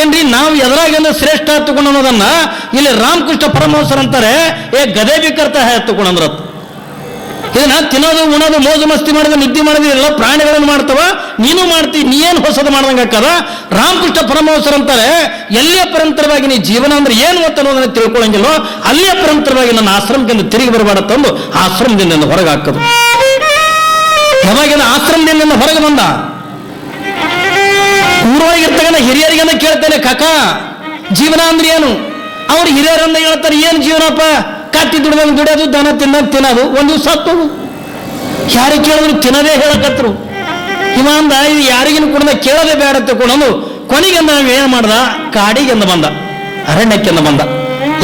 ಏನ್ರಿ, ನಾವು ಎದುರಾಗಿಂದ ಶ್ರೇಷ್ಠ ಹತ್ತುಕೊಂಡು ಅನ್ನೋದನ್ನ ಇಲ್ಲಿ ರಾಮಕೃಷ್ಣ ಪರಮಹಂಸರು ಅಂತಾರೆ, ಏ ಗದೆ ಬಿಕರ್ತ ಹತ್ತುಕೊಂಡ್ರತ್ ಇದನ್ನ ತಿನ್ನೋದು, ಉಣೋದು, ಮೋಜು, ಮಸ್ತಿ ಮಾಡೋದು, ನಿದ್ದೆ ಮಾಡೋದು ಎಲ್ಲ ಪ್ರಾಣಿಗಳನ್ನು ಮಾಡ್ತವ, ನೀನು ಮಾಡ್ತಿ, ನೀ ಏನು ಹೊಸದು ಮಾಡ್ದಂಗೆ ರಾಮಕೃಷ್ಣ ಪರಮಹಂಸರು ಅಂತಾರೆ, ಎಲ್ಲಿಯ ಪರಂತರವಾಗಿ ನೀ ಜೀವನ ಅಂದ್ರೆ ಏನು ಅಂತ ಅನ್ನೋದನ್ನ ತಿಳ್ಕೊಳ್ಳಂಗಿಲ್ಲೋ ಅಲ್ಲಿಯ ಪರಂತರವಾಗಿ ನನ್ನ ಆಶ್ರಮದಿಂದ ತಿರುಗಿ ಬರಬೇಡ ತಂದು, ಆಶ್ರಮದಿಂದ ಹೊರಗೆ ಹಾಕೋದು. ಯಾವಾಗಿನ ಆಶ್ರಮದಿಂದ ಹೊರಗೆ ಬಂದ. ಊರೊಳಗಿರ್ತಕ್ಕಂಥ ಹಿರಿಯರಿಗೆಲ್ಲ ಕೇಳ್ತಾನೆ, ಕಾಕ, ಜೀವನ ಅಂದ್ರೆ ಏನು? ಅವ್ರು ಹಿರಿಯರನ್ನ ಹೇಳ್ತಾರೆ, ಏನು ಜೀವನಪ್ಪ? ಕಟ್ಟಿ ದುಡ್ದಂಗೆ ದುಡಿಯೋದು, ದನ ತಿನ್ನೋದು ತಿನ್ನೋದು. ಒಂದು ಸತ್ತು ಯಾರಿಗೆ ಕೇಳಿದ್ರು ತಿನ್ನದೇ ಹೇಳಕತ್ರು. ಇವ ಅಂದ, ಇದು ಯಾರಿಗಿನ ಕೂಡ ಕೇಳದೆ ಬೇಡ ತಗೊಂಡು ಕೊನೆಗೆ ನಾವು ಏನು ಮಾಡ್ದ? ಕಾಡಿಗೆಂದ ಬಂದ, ಅರಣ್ಯಕ್ಕೆಂದ ಬಂದ.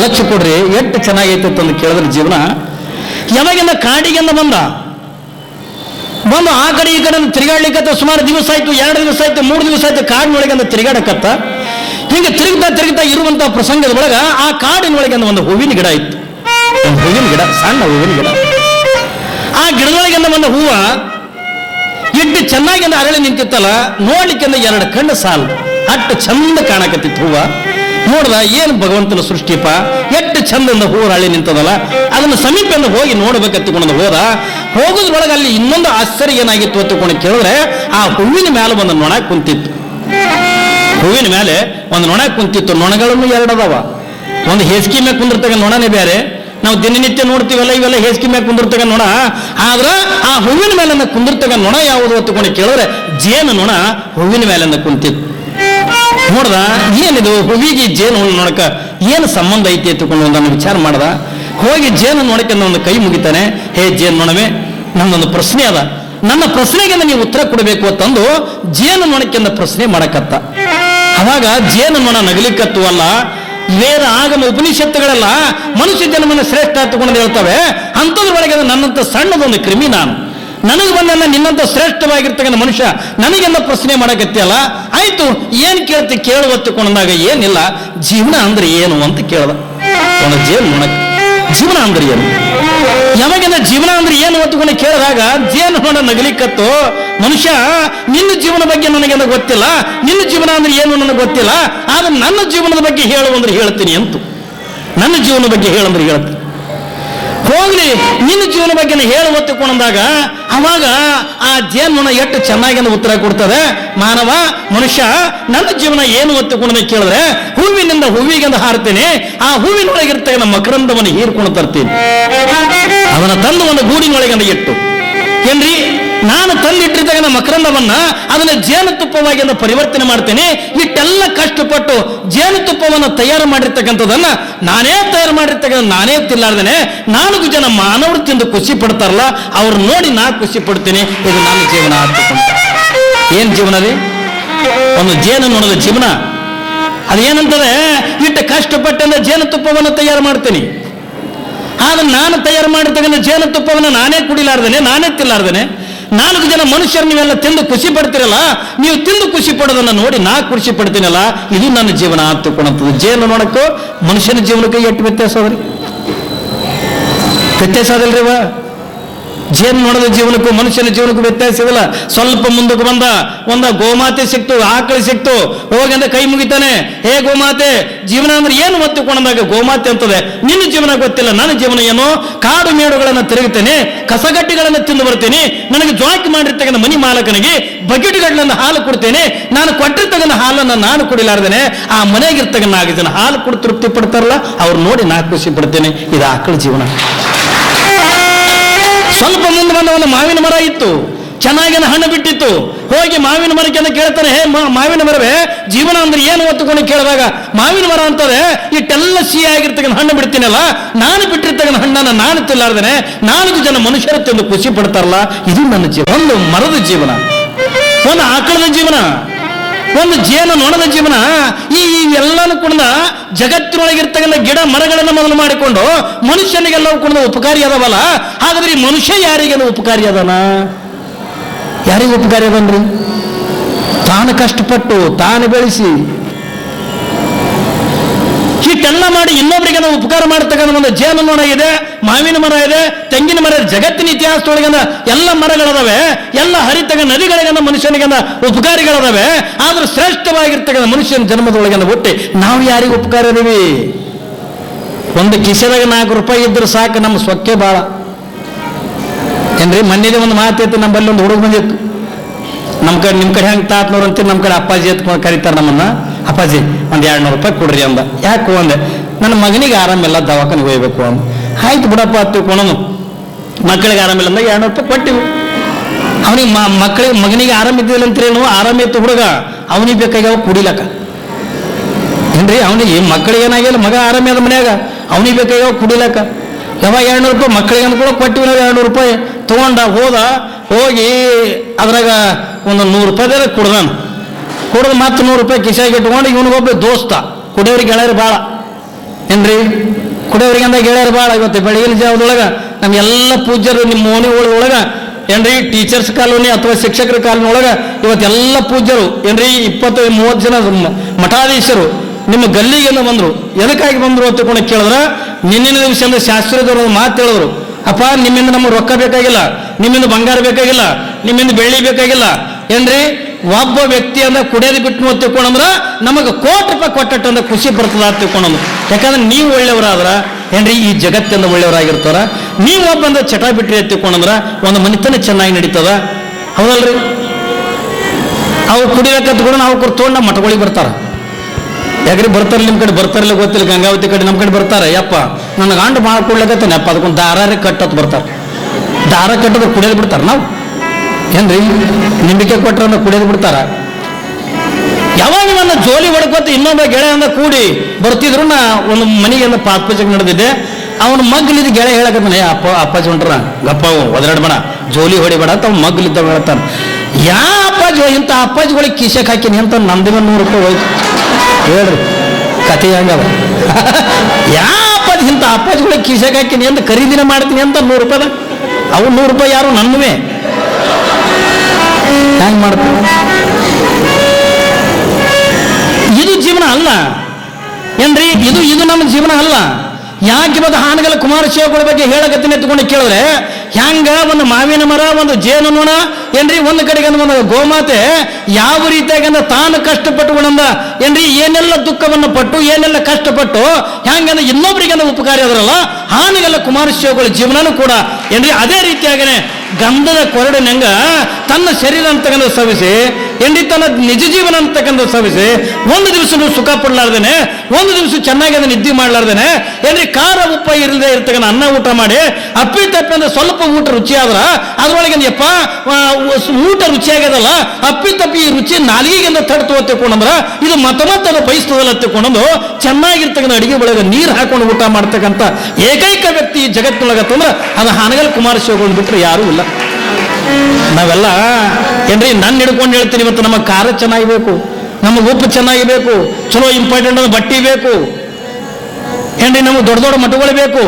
ಲಕ್ಷ ಕೊಡ್ರಿ ಎಷ್ಟು ಚೆನ್ನಾಗೈತೆ ಅಂತ ಕೇಳಿದ್ರೆ ಜೀವನ. ಯಾವಾಗಿಂದ ಕಾಡಿಗೆಂದ ಬಂದ. ಬಂದು ಆ ಕಡೆ ಈ ಕಡೆ ತಿರುಗಾಡ್ಲಿಕ್ಕತ್ತ ಸುಮಾರು ದಿವಸ ಆಯ್ತು, ಎರಡು ದಿವಸ ಆಯ್ತು, ಮೂರು ದಿವಸ ಆಯ್ತು ಕಾಡಿನೊಳಗೆ ಅಂತ ತಿರುಗಾಡಕತ್ತ. ಹಿಂಗೆ ತಿರುಗ್ತಾ ತಿರುಗ್ತಾ ಇರುವಂತಹ ಪ್ರಸಂಗದ ಒಳಗ ಆ ಕಾಡಿನೊಳಗೆ ಒಂದು ಹೂವಿನ ಗಿಡ ಇತ್ತು. ಹೂವಿನ ಗಿಡ, ಸಣ್ಣ ಹೂವಿನ ಗಿಡ. ಆ ಗಿಡದೊಳಗೆ ಒಂದು ಹೂವ ಇಟ್ಟು ಚೆನ್ನಾಗಿ ಅರಳಿ ನಿಂತಿತ್ತಲ್ಲ ನೋಡ್ಲಿಕ್ಕೆ ಎರಡು ಕಣ್ಣು ಸಾಲು. ಅಟ್ಟು ಚಂದ ಕಾಣಕತ್ತಿತ್ತು ಹೂವ. ನೋಡ್ದ ಏನು ಭಗವಂತನ ಸೃಷ್ಟಿಪ? ಎಷ್ಟು ಚಂದದ ಹೂರಾಳಿ ನಿಂತದಲ್ಲ? ಅದನ್ನು ಸಮೀಪದಿಂದ ಹೋಗಿ ನೋಡ್ಬೇಕತ್ತಿಕೊಂಡು ಹೋದ. ಹೋಗೋದ್ರೊಳಗೆ ಅಲ್ಲಿ ಇನ್ನೊಂದು ಆಶ್ಚರ್ಯ ಏನಾಗಿತ್ತು ಅಂತಕೊಂಡು ಕೇಳಿದ್ರೆ, ಆ ಹೂವಿನ ಮೇಲೆ ಒಂದು ನೊಣ ಕುಂತಿತ್ತು. ಹೂವಿನ ಮೇಲೆ ಒಂದು ನೊಣ ಕುಂತಿತ್ತು. ನೊಣಗಳನ್ನು ಎರಡದವ ಒಂದು ಹೇಸಿಗೆ ಮೇಲೆ ಕುಂದಿರ್ತಕ್ಕ ನೊಣನೇ ಬೇರೆ. ನಾವು ದಿನನಿತ್ಯ ನೋಡ್ತೀವಲ್ಲ, ಇವೆಲ್ಲ ಹೇಸಿಗೆ ಮೇಲೆ ಕುಂದಿರ್ತಕ್ಕ ನೊಣ. ಆದ್ರೆ ಆ ಹೂವಿನ ಮೇಲೆ ಕುಂದಿರ್ತಕ್ಕ ನೊಣ ಯಾವುದು ಅಂತಕೊಂಡು ಕೇಳಿದ್ರೆ, ಜೇನು ನೊಣ ಹೂವಿನ ಮೇಲೆ ಕುಂತಿತ್ತು. ನೋಡ್ದ ಏನಿದು ಹೂವಿಗೆ ಜೇನು ನೋಡಕ? ಏನು ಸಂಬಂಧ ಐತಿ ಎತ್ತುಕೊಂಡು ನಾನು ವಿಚಾರ ಮಾಡ್ದ? ಹೋಗಿ ಜೇನು ನೋಡಕ್ಕೆ ಒಂದು ಕೈ ಮುಗಿತಾನೆ. ಹೇ ಜೇನು ನೋಡವೆ ನನ್ನೊಂದು ಪ್ರಶ್ನೆ ಅದ. ನನ್ನ ಪ್ರಶ್ನೆಗೆ ನೀವು ಉತ್ತರ ಕೊಡಬೇಕು ಅಂತಂದು ಜೇನು ನೊಣಕ್ಕೆಂದ ಪ್ರಶ್ನೆ ಮಾಡಕತ್ತ. ಅವಾಗ ಜೇನು ನೊಣ ನಗಲಿಕ್ಕತ್ತು ಅಲ್ಲ, ವೇದ ಆಗಮ ಉಪನಿಷತ್ತುಗಳೆಲ್ಲ, ಮನುಷ್ಯ ಜನ್ಮನ ಶ್ರೇಷ್ಠ ತಗೊಂಡು ಹೇಳ್ತವೆ. ಅಂಥದ್ರೊಳಗೆ ನನ್ನಂತ ಸಣ್ಣದೊಂದು ಕ್ರಿಮಿ ನಾನು. ನನಗೆ ಬಂದನ್ನ ನಿನ್ನಂತ ಶ್ರೇಷ್ಠವಾಗಿರ್ತಕ್ಕಂಥ ಮನುಷ್ಯ ನನಗೆಲ್ಲ ಪ್ರಶ್ನೆ ಮಾಡಕತ್ತಿಯಲ್ಲ? ಆಯ್ತು, ಏನ್ ಕೇಳ್ತಿ? ಕೇಳುವತ್ತುಕೊಂಡಾಗ ಏನಿಲ್ಲ. ಜೀವನ ಅಂದ್ರೆ ಏನು ಅಂತ ಕೇಳ್ದ. ಜೇನು ಜೀವನ ಅಂದ್ರೆ ಏನು? ಯಾವಾಗಿಂದ ಜೀವನ ಅಂದ್ರೆ ಏನು ಹೊತ್ತುಕೊಂಡು ಕೇಳಿದಾಗ ಜೇನು ಹೊಣ ನಗಲಿಕ್ಕತ್ತು ಮನುಷ್ಯ, ನಿನ್ನ ಜೀವನ ಬಗ್ಗೆ ನನಗೆಲ್ಲ ಗೊತ್ತಿಲ್ಲ. ನಿನ್ನ ಜೀವನ ಅಂದ್ರೆ ಏನು ನನಗೆ ಗೊತ್ತಿಲ್ಲ. ಆದ್ರೆ ನನ್ನ ಜೀವನದ ಬಗ್ಗೆ ಹೇಳು ಅಂದ್ರೆ ಹೇಳ್ತೀನಿ ಅಂತು. ನನ್ನ ಜೀವನ ಬಗ್ಗೆ ಹೇಳಂದ್ರೆ ಹೇಳ್ತೀನಿ. ಹೋಗ್ಲಿ, ನಿನ್ನ ಜೀವನ ಬಗ್ಗೆ ಹೇಳು ಒತ್ತಿಕೊಂಡಾಗ ಅವಾಗ ಆ ಜೇನು ಎಷ್ಟು ಚೆನ್ನಾಗಿ ಉತ್ತರ ಕೊಡ್ತದೆ. ಮಾನವ, ಮನುಷ್ಯ, ನನ್ನ ಜೀವನ ಏನು ಒತ್ತುಕೊಂಡ ಕೇಳಿದ್ರೆ, ಹೂವಿನಿಂದ ಹೂವಿಗೆಂದು ಹಾರ್ತೇನೆ, ಆ ಹೂವಿನೊಳಗಿರ್ತಕ್ಕ ನಮ್ಮ ಮಕರಂದವನ್ನು ಹೀರ್ಕೊಂಡು ತರ್ತೀನಿ. ಅವನ ತಂದು ಒಂದು ಗೂಡಿನೊಳಗೆ ಇಟ್ಟು. ಏನ್ರಿ? ನಾನು ತಂದಿಟ್ಟಿರ್ತಕ್ಕಂಥ ಮಕರಂದವನ್ನ ಅದನ್ನ ಜೇನುತುಪ್ಪವಾಗಿ ಅಂತ ಪರಿವರ್ತನೆ ಮಾಡ್ತೇನೆ. ಇಟ್ಟೆಲ್ಲ ಕಷ್ಟಪಟ್ಟು ಜೇನುತುಪ್ಪವನ್ನು ತಯಾರು ಮಾಡಿರ್ತಕ್ಕಂಥದನ್ನ ನಾನೇ ತಯಾರು ಮಾಡಿರ್ತಕ್ಕಂಥ ನಾನೇ ತಿಲ್ಲಾರ್ದೇನೆ ನಾಲ್ಕು ಜನ ಮಾನವರು ತಿಂದು ಖುಷಿ ಪಡ್ತಾರಲ್ಲ ಅವ್ರು ನೋಡಿ ನಾ ಖುಷಿ ಪಡ್ತೀನಿ. ಇದು ನನ್ನ ಜೀವನ ಏನ್ ಜೀವನ ರೀ? ಒಂದು ಜೇನು ನೋಡೋದು ಜೀವನ. ಅದೇನಂತಂದ್ರೆ ಇಟ್ಟು ಕಷ್ಟಪಟ್ಟಂದ್ರೆ ಜೇನುತುಪ್ಪವನ್ನು ತಯಾರು ಮಾಡ್ತೀನಿ. ಆದ್ರೆ ನಾನು ತಯಾರು ಮಾಡಿರ್ತಕ್ಕಂಥ ಜೇನುತುಪ್ಪವನ್ನು ನಾನೇ ಕುಡಿಲಾರ್ದೇನೆ, ನಾನೇ ತಿಲ್ಲಾರ್ದೇನೆ ನಾಲ್ಕು ಜನ ಮನುಷ್ಯರು ನೀವೆಲ್ಲ ತಿಂದು ಖುಷಿ ಪಡ್ತೀರಲ್ಲ, ನೀವು ತಿಂದು ಖುಷಿ ಪಡೋದನ್ನ ನೋಡಿ ನಾ ಖುಷಿ ಪಡ್ತೀನಲ್ಲ, ಇದು ನನ್ನ ಜೀವನ ಹತ್ತುಕೊಂಡಂಥದ್ದು ಜೇನು ನೋಡಕ್ಕೂ ಮನುಷ್ಯನ ಜೀವನಕ್ಕೆ ಎಷ್ಟು ವ್ಯತ್ಯಾಸ ಅದ್ರಿ ವ್ಯತ್ಯಾಸ ಅದಲ್ರಿ ಅವ ಜೇನು ನೋಡದ ಜೀವನಕ್ಕೂ, ಮನುಷ್ಯನ ಜೀವನಕ್ಕೂ ವ್ಯತ್ಯಾಸ ಇದಿಲ್ಲ. ಸ್ವಲ್ಪ ಮುಂದಕ್ಕೆ ಬಂದ, ಒಂದ ಗೋಮಾತೆ ಸಿಕ್ತು, ಆಕಳು ಸಿಕ್ತು ಹೋಗಂದ ಕೈ ಮುಗಿತಾನೆ. ಹೇ ಗೋಮಾತೆ, ಜೀವನ ಅಂದ್ರೆ ಏನು ಒತ್ತಿಕೊಂಡಾಗ ಗೋಮಾತೆ ಅಂತದೆ, ನಿನ್ನ ಜೀವನ ಗೊತ್ತಿಲ್ಲ, ನನ್ನ ಜೀವನ ಏನು? ಕಾಡು ಮೇಡುಗಳನ್ನು ತಿರುಗುತ್ತೇನೆ ಕಸಗಟ್ಟಿಗಳನ್ನು ತಿಂದು ಬರ್ತೇನೆ ನನಗೆ ಜಾಕಿ ಮಾಡಿರ್ತಕ್ಕಂಥ ಮನಿ ಮಾಲಕನಿಗೆ ಬಕೆಟ್ಗಳನ್ನ ಹಾಲು ಕೊಡ್ತೇನೆ, ನಾನು ಕೊಟ್ಟಿರ್ತಕ್ಕಂಥ ಹಾಲನ್ನು ನಾನು ಕುಡಿಲಾರ್ದೇನೆ, ಆ ಮನೆಗಿರ್ತಕ್ಕಂಥ ಜನ ಹಾಲು ಕೊಡ್ ತೃಪ್ತಿ ಪಡ್ತಾರಲ್ಲ ಅವ್ರು ನೋಡಿ ನಾ ಖುಷಿ ಪಡ್ತೇನೆ, ಇದು ಆಕಳ ಜೀವನ. ಸ್ವಲ್ಪ ಮುಂದೆ ಬಂದ ಒಂದು ಮಾವಿನ ಮರ ಇತ್ತು. ಚೆನ್ನಾಗಿನ ಹಣ್ಣು ಬಿಟ್ಟಿತ್ತು. ಹೋಗಿ ಮಾವಿನ ಮರಕ್ಕೆ ಕೇಳ್ತಾನೆ ಹೇ ಮಾವಿನ ಮರವೇ, ಜೀವನ ಅಂದ್ರೆ ಏನು? ಒತ್ತುಕೊಂಡು ಕೇಳಿದಾಗ, ಮಾವಿನ ಮರ ಅಂತಾರೆ ಇಟ್ಟೆಲ್ಲ ಸಿಹಿ ಆಗಿರ್ತಕ್ಕಂಥ ಹಣ್ಣು ಬಿಡ್ತೀನಲ್ಲ, ನಾನು ಬಿಟ್ಟಿರ್ತಕ್ಕಂಥ ಹಣ್ಣನ್ನು ನಾನು ತಿಲ್ಲಾರ್ದೇನೆ ನಾಲ್ಕು ಜನ ಮನುಷ್ಯರ ತಿಂದು ಖುಷಿ ಪಡ್ತಾರಲ್ಲ, ಇದು ನನ್ನ ಜೀವನ ಒಂದು ಮರದ ಜೀವನ, ಒಂದು ಆಕಳದ ಜೀವನ. ಒಂದು ಜೇನು ನೊಣದ ಜೀವನ, ಈ ಎಲ್ಲನೂ ಕೂಡ ಜಗತ್ತಿನೊಳಗಿರ್ತಕ್ಕಂಥ ಗಿಡ ಮರಗಳನ್ನು ಮೊದಲು ಮಾಡಿಕೊಂಡು ಮನುಷ್ಯನಿಗೆಲ್ಲವೂ ಕೂಡ ಉಪಕಾರಿ ಅದಾವಲ್ಲ? ಹಾಗಾದ್ರೆ ಈ ಮನುಷ್ಯ ಯಾರಿಗೆಲ್ಲ ಉಪಕಾರಿ ಅದನ? ಯಾರಿಗೆ ಉಪಕಾರಿ ಅದನ್ರಿ? ತಾನು ಕಷ್ಟಪಟ್ಟು, ತಾನು ಬೆಳೆಸಿ ಹಿಟ್ಟೆಲ್ಲ ಮಾಡಿ ಇನ್ನೊಬ್ಬರಿಗೆ ಉಪಕಾರ ಮಾಡ್ತಕ್ಕಂಥ ಒಂದು ಜೇನು ನೊಣ ಇದೆ ಮಾವಿನ ಮರ ಇದೆ, ತೆಂಗಿನ ಮರ. ಜಗತ್ತಿನ ಇತಿಹಾಸದೊಳಗನ ಎಲ್ಲ ಮರಗಳದಾವೆ, ಎಲ್ಲ ಹರಿತಗ ನದಿಗಳಿಗನ ಮನುಷ್ಯನಿಗನ ಉಪಕಾರಿಗಳದಾವೆ, ಆದ್ರೆ ಶ್ರೇಷ್ಠವಾಗಿರ್ತಕ್ಕಂಥ ಮನುಷ್ಯನ ಜನ್ಮದೊಳಗನ ಹುಟ್ಟಿ ನಾವು ಯಾರಿಗೆ ಉಪಕಾರ ಇದೀವಿ ಒಂದು ಕಿಸೆದಾಗ ನಾಲ್ಕು ರೂಪಾಯಿ ಇದ್ರೆ ಸಾಕು, ನಮ್ಮ ಸೊಕ್ಕೆ ಭಾಳ. ಏನ್ರಿ ಮನ್ನಿದೆ ಒಂದು ಮಾತೈತಿ ನಮ್ಮಲ್ಲಿ ಒಂದು ಹುಡುಗ ಬಂದಿತ್ತು. ನಮ್ಮ ಕಡೆ, ನಿಮ್ಮ ಕಡೆ ಹೆಂಗೆ ತಾತ್ನವ್ರು ಅಂತೀರಿ, ನಮ್ಮ ಕಡೆ ಅಪ್ಪಾಜಿ ಅಂತ ಕರೀತಾರೆ ನಮ್ಮನ್ನ. ಅಪ್ಪಾಜಿ, ಒಂದು ಎರಡು ನೂರು ರೂಪಾಯಿ ಕೊಡ್ರಿ ಅಂದ. ಯಾಕೆ ಅಂದೆ, ನನ್ನ ಮಗನಿಗೆ ಆರಾಮಿಲ್ಲ, ದವಾಖಾನೆಗೆ ಹೋಗ್ಬೇಕು ಅಂದ. ಆಯ್ತು ಬಿಡಪ್ಪ ಕೊಣನು ಮಕ್ಕಳಿಗೆ ಆರಾಮಿಲ್ಲ ಅಂದ್ರೆ ಎರಡು ರೂಪಾಯಿ ಕೊಟ್ಟಿವಿ. ಅವನಿಗೆ ಮಕ್ಕಳಿಗೆ ಮಗನಿಗೆ ಆರಾಮ ಇದ್ದಿಲ್ಲ ಅಂತೀರೇನು ಆರಾಮ ಇತ್ತು ಹುಡುಗ, ಅವನಿಗೆ ಬೇಕಾಗ್ಯಾವ ಕುಡಿಲಕ್ಕ. ಏನ್ರಿ, ಅವನಿಗೆ ಮಕ್ಕಳಿಗೆ ಏನಾಗಿಲ್ಲ ಮಗ ಆರಾಮ ಅದ ಮನ್ಯಾಗ, ಅವನಿಗೆ ಬೇಕಾಗ್ಯಾವ ಕುಡಿಲಕ್ಕ. ಯಾವ ಎರಡು ರೂಪಾಯಿ ಮಕ್ಕಳಿಗೆ ಅನ್ಕೊಳ್ಳೋ ಕೊಟ್ಟಿವಿ ನಾವು ಎರಡು ರೂಪಾಯಿ. ತಗೊಂಡ ಹೋದ, ಹೋಗಿ ಅದ್ರಾಗ ಒಂದು ನೂರು ರೂಪಾಯಿದಾರ ಕುಡ್ದಾನ. ಕುಡ್ದು ಮತ್ತೆ ನೂರು ರೂಪಾಯಿ ಕಿಸಾಗಿ ಇಟ್ಕೊಂಡು ಇವನಿಗೊಬ್ಬ ದೋಸ್ತ. ಕುಡಿಯೋರಿಗೆ ಗೆಳೆಯರು ಭಾಳ ಏನ್ರಿ? ಕುಡಿಯೋರಿಗೆ ಅಂದ ಗೆಳೆಯರು ಭಾಳ ಇವತ್ತು ಬೆಳಗಿನ ಜಾವದೊಳಗೆ ನಮ್ಮ ಎಲ್ಲ ಪೂಜ್ಯರು ನಿಮ್ಮ ಮೋನಿಗಳೊಳಗೆ ಏನ್ರಿ ಟೀಚರ್ಸ್ ಕಾಲೋನಿ ಅಥವಾ ಶಿಕ್ಷಕರ ಕಾಲೋನಿ ಒಳಗೆ ಇವತ್ತೆಲ್ಲ ಪೂಜ್ಯರು, ಏನ್ರಿ, ಇಪ್ಪತ್ತು, ಮೂವತ್ತು ಜನ ಮಠಾಧೀಶರು ನಿಮ್ಮ ಗಲ್ಲಿಗೆಲ್ಲ ಬಂದರು. ಎದಕ್ಕಾಗಿ ಬಂದರು ಅಂತ ಕೊಂಡು ಕೇಳಿದ್ರೆ, ನಿನ್ನಿನ ದಿವಸ ಅಂದ್ರೆ ಮಾತು ಹೇಳಿದ್ರು ಅಪ್ಪ, ನಿಮ್ಮಿಂದ ನಮ್ಗೆ ರೊಕ್ಕ ಬೇಕಾಗಿಲ್ಲ, ನಿಮ್ಮಿಂದ ಬಂಗಾರ ಬೇಕಾಗಿಲ್ಲ, ನಿಮ್ಮಿಂದ ಬೆಳ್ಳಿ ಬೇಕಾಗಿಲ್ಲ. ಏನ್ರಿ ಒಬ್ಬ ವ್ಯಕ್ತಿ ಅಂದ್ರೆ ಬಿಟ್ಟು ಅಂತ ತಿಳ್ಕೊಂಡ್ರ ನಮಗೆ ಕೋಟಿ ರೂಪಾಯಿ ಕೊಟ್ಟಟ್ಟು ಅಂದ್ರೆ ಖುಷಿ ಬರ್ತದ ಅಂತ ಯಾಕಂದ್ರೆ ನೀವು ಒಳ್ಳೆಯವರಾದ್ರ, ಏನ್ರಿ ಈ ಜಗತ್ತಿಂದ ಒಳ್ಳೆಯವರಾಗಿರ್ತಾರ? ನೀವು ಒಬ್ಬಂದ ಚಟ ಬಿಟ್ರಿ ಅಂತ ತಿಳ್ಕೊಂಡ್ರ ಒಂದು ಮನಿತನ ಚೆನ್ನಾಗಿ ನಡೀತದ? ಹೌದಲ್ರಿ? ಅವು ಕೂಡ ನಾವು ತೊಗೊಂಡು ನಮ್ಮ ಮಠಗಳಿಗೆ ಬರ್ತಾರ. ಯಾಕ್ರಿ ಬರ್ತಾರೆ ನಿಮ್ಮ ಕಡೆ ಬರ್ತಾರಲ್ಲ ಗೊತ್ತಿಲ್ಲ, ಗಂಗಾವತಿ ಕಡೆ ನಮ್ಮ ಕಡೆ ಬರ್ತಾರೆ? ಯಪ್ಪ, ನನ್ನ ಗಂಡ ಮಾಡ್ಕೊಡ್ಲಕತ್ತಾನೆ ಅಪ್ಪ ಅದಕ್ಕೊಂದು ದಾರಾರಿ ಕಟ್ಟತ್ ಬರ್ತಾರೆ. ದಾರ ಕಟ್ಟದ ಕುಡಿಯೋದು ಬಿಡ್ತಾರೆ ನಾವು? ಏನ್ರಿ? ನಿಂಬಿಕೆ ಕೊಟ್ಟರೆ ಅಂದ್ರೆ ಕುಡಿಯೋದು ಬಿಡ್ತಾರ? ಯಾವಾಗ ನನ್ನ ಜೋಲಿ ಹೊಡ್ಕೊತ ಇನ್ನೊಬ್ಬ ಗೆಳೆಯನ್ನ ಕೂಡಿ ಬರ್ತಿದ್ರು ನಾ ಒಂದು ಮನೆಗೆ ಅಂದ್ರೆ ಪಾತ್ಪೂಜೆಗೆ ನಡೆದಿದ್ದೆ. ಅವನ ಮಗ್ಲಿದ್ದು ಗೆಳೆ ಹೇಳಕತ್ತಾನೆ, "ಏ ಅಪ್ಪ, ಅಪ್ಪಾಜಿ ಹೊಂಟ್ರ ಗಪ್ಪ ಒದರಾಡ್ಬೇಡ, ಜೋಲಿ ಹೊಡಿಬೇಡ ಅಂತ ಅವ್ನ ಮಗ್ಲಿದ್ದ ಹೇಳ್ತಾನೆ ಯಾ ಅಪ್ಪಾಜಿ, ಇಂಥ ಅಪ್ಪಾಜಿಗಳಿಗೆ ಕಿಶಕ್ ಹಾಕಿನಿ ಅಂತ ನಂದಿನ ನೂರು ರೂಪಾಯಿ ಹೋಯ್ತು. ಹೇಳ್ರಿ ಕತೆ ಹಂಗದ ಯಾ ಅಪ್ಪಾಜಿ, ಇಂಥ ಅಪ್ಪಾಜಿಗಳಿಗೆ ಕಿಶಕ್ ಹಾಕಿನಿ ಅಂತ ಖರೀದಿನ ಮಾಡ್ತೀನಿ ಅಂತ ನೂರು ರೂಪಾಯಿ ಅವು ನೂರು ರೂಪಾಯಿ ಯಾರು ನನ್ನವೇ. ಹೆಂಗ್ ಮಾಡ್ತಾರೆ? ಇದು ಜೀವನ ಅಲ್ಲ. ಏನ್ರಿ? ಇದು ಇದು ನಮ್ಮ ಜೀವನ ಅಲ್ಲ. ಯಾಕೆ ಹಾನಗಲ್ಲ ಹಾನಗಲ ಕುಮಾರಶಿವಗಳ ಬಗ್ಗೆ ಹೇಳಕತ್ತೀನಿ ಎತ್ಕೊಂಡು ಕೇಳಿದ್ರೆ, ಹ್ಯಾಂಗ ಒಂದು ಮಾವಿನ ಮರ, ಒಂದು ಜೇನು ನೋಣ, ಏನ್ರಿ? ಒಂದು ಕಡೆಗೆ ಒಂದು ಗೋಮಾತೆ, ಯಾವ ರೀತಿಯಾಗಿ ಅಂದ್ರೆ ತಾನು ಕಷ್ಟಪಟ್ಟುಕೊಂಡ ಏನ್ರಿ? ಏನೆಲ್ಲ ದುಃಖವನ್ನು ಪಟ್ಟು, ಏನೆಲ್ಲ ಕಷ್ಟಪಟ್ಟು ಹ್ಯಾಂಗಂದ್ರೆ ಇನ್ನೊಬ್ಬರಿಗೆ ಅಂದ್ರೆ ಉಪಕಾರಿ ಅದರಲ್ಲ ಹಾನಗಲ್ಲ ಕುಮಾರ ಶಿವಗಳ ಜೀವನನು ಕೂಡ, ಏನ್ರಿ? ಅದೇ ರೀತಿಯಾಗನೆ ಗಂಧದ ಕೊರಡಿನಂಗ ತನ್ನ ಶರೀರ ಅಂತಕ್ಕಂಥ ಸವಿಸಿ ಏನ್ರಿ ತನ್ನ ನಿಜ ಜೀವನ ಅಂತಕ್ಕಂಥ ಸವಿಸಿ, ಒಂದು ದಿವಸ ಸುಖ ಪಡ್ಲಾರ್ದೇನೆ, ಒಂದು ದಿವಸ ಚೆನ್ನಾಗಿ ಅದನ್ನ ನಿದ್ದೆ ಮಾಡ್ಲಾರ್ದೇನೆ ಏನ್ರಿ ಖಾರ ಉಪ್ಪ ಇಲ್ಲದೆ ಇರ್ತಕ್ಕಂಥ ಅನ್ನ ಊಟ ಮಾಡಿ, ಅಪ್ಪಿ ತಪ್ಪಿ ಅಂದ್ರೆ ಸ್ವಲ್ಪ ಊಟ ರುಚಿ ಆದ್ರ, ಅದ್ರೊಳಗೆ ಯಪ್ಪ ಊಟ ರುಚಿಯಾಗ್ಯದಲ್ಲ ಅಪ್ಪಿ ತಪ್ಪಿ ಈ ರುಚಿ ನಾಲಿಗೆಯಿಂದ ತಡ್ತು ತಿಳ್ಕೊಂಡ್ರ ಇದು ಮತ್ತ ಮತ್ತನ್ನು ಬಯಸ್ತದಲ್ಲ ತಿಳ್ಕೊಂಡು ಚೆನ್ನಾಗಿರ್ತಕ್ಕಂಥ ಅಡಿಗೆ ಒಳಗೆ ನೀರು ಹಾಕೊಂಡು ಊಟ ಮಾಡ್ತಕ್ಕಂಥ ಏಕೈಕ ವ್ಯಕ್ತಿ ಜಗತ್ತಿನೊಳಗತ್ತಂದ್ರೆ ಅದು ಹಾನಗಲ್ ಕುಮಾರ ಶಿವಗೊಂಡು ಬಿಟ್ರೆ ಯಾರೂ ಇಲ್ಲ. ನಾವೆಲ್ಲ ನನ್ನ ಹಿಡ್ಕೊಂಡು ಹೇಳ್ತೀನಿ, ಇವತ್ತು ನಮ್ಮ ಖಾರ ಚೆನ್ನಾಗಿಬೇಕು ನಮಗೆ ಉಪ್ಪು ಚೆನ್ನಾಗಿಬೇಕು, ಚಲೋ ಇಂಪಾರ್ಟೆಂಟ್ ಬಟ್ಟಿ ಬೇಕು. ಏನ್ರಿ ನಮಗೆ ದೊಡ್ಡ ದೊಡ್ಡ ಮಠಗಳು ಬೇಕು.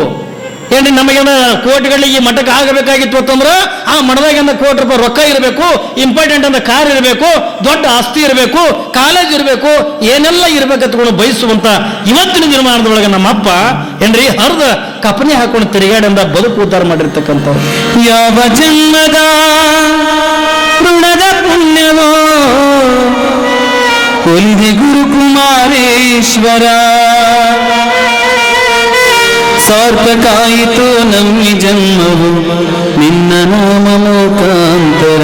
ಏನ್ರಿ ನಮಗೇನ ಕೋಟಿಗಳಿಗೆ ಈ ಮಠಕ್ಕೆ ಆಗಬೇಕಾಗಿತ್ತು ಅಂತಂದ್ರೆ ಆ ಮಠದಾಗಿಂದ ಕೋಟಿ ರೂಪಾಯಿ ರೊಕ್ಕ ಇರಬೇಕು ಇಂಪಾರ್ಟೆಂಟ್ ಅಂತ ಕಾರ್ ಇರಬೇಕು, ದೊಡ್ಡ ಆಸ್ತಿ ಇರಬೇಕು ಕಾಲೇಜ್ ಇರಬೇಕು, ಏನೆಲ್ಲ ಇರಬೇಕಂತ ಬಯಸುವಂತ ಇವತ್ತಿನ ನಿರ್ಮಾಣದೊಳಗೆ ನಮ್ಮಪ್ಪ ಏನ್ರಿ ಹರಿದ ಕಪನೆ ಹಾಕೊಂಡು ತಿರುಗಾಡಿಂದ ಬದುಕು ಉದ್ಧಾರ ಮಾಡಿರ್ತಕ್ಕಂಥವ್ರು. ಯಾವ ಜನ್ಮದ ಋಣದ ಪುಣ್ಯವೋ? ಗುರು ಗುರುಕುಮಾರೇಶ್ವರ. ಸಾರ್ಥಕಾಯಿತು ನಮ್ಮ ಜನ್ಮವು ನಿನ್ನ ನಾಮ ಮುಖಾಂತರ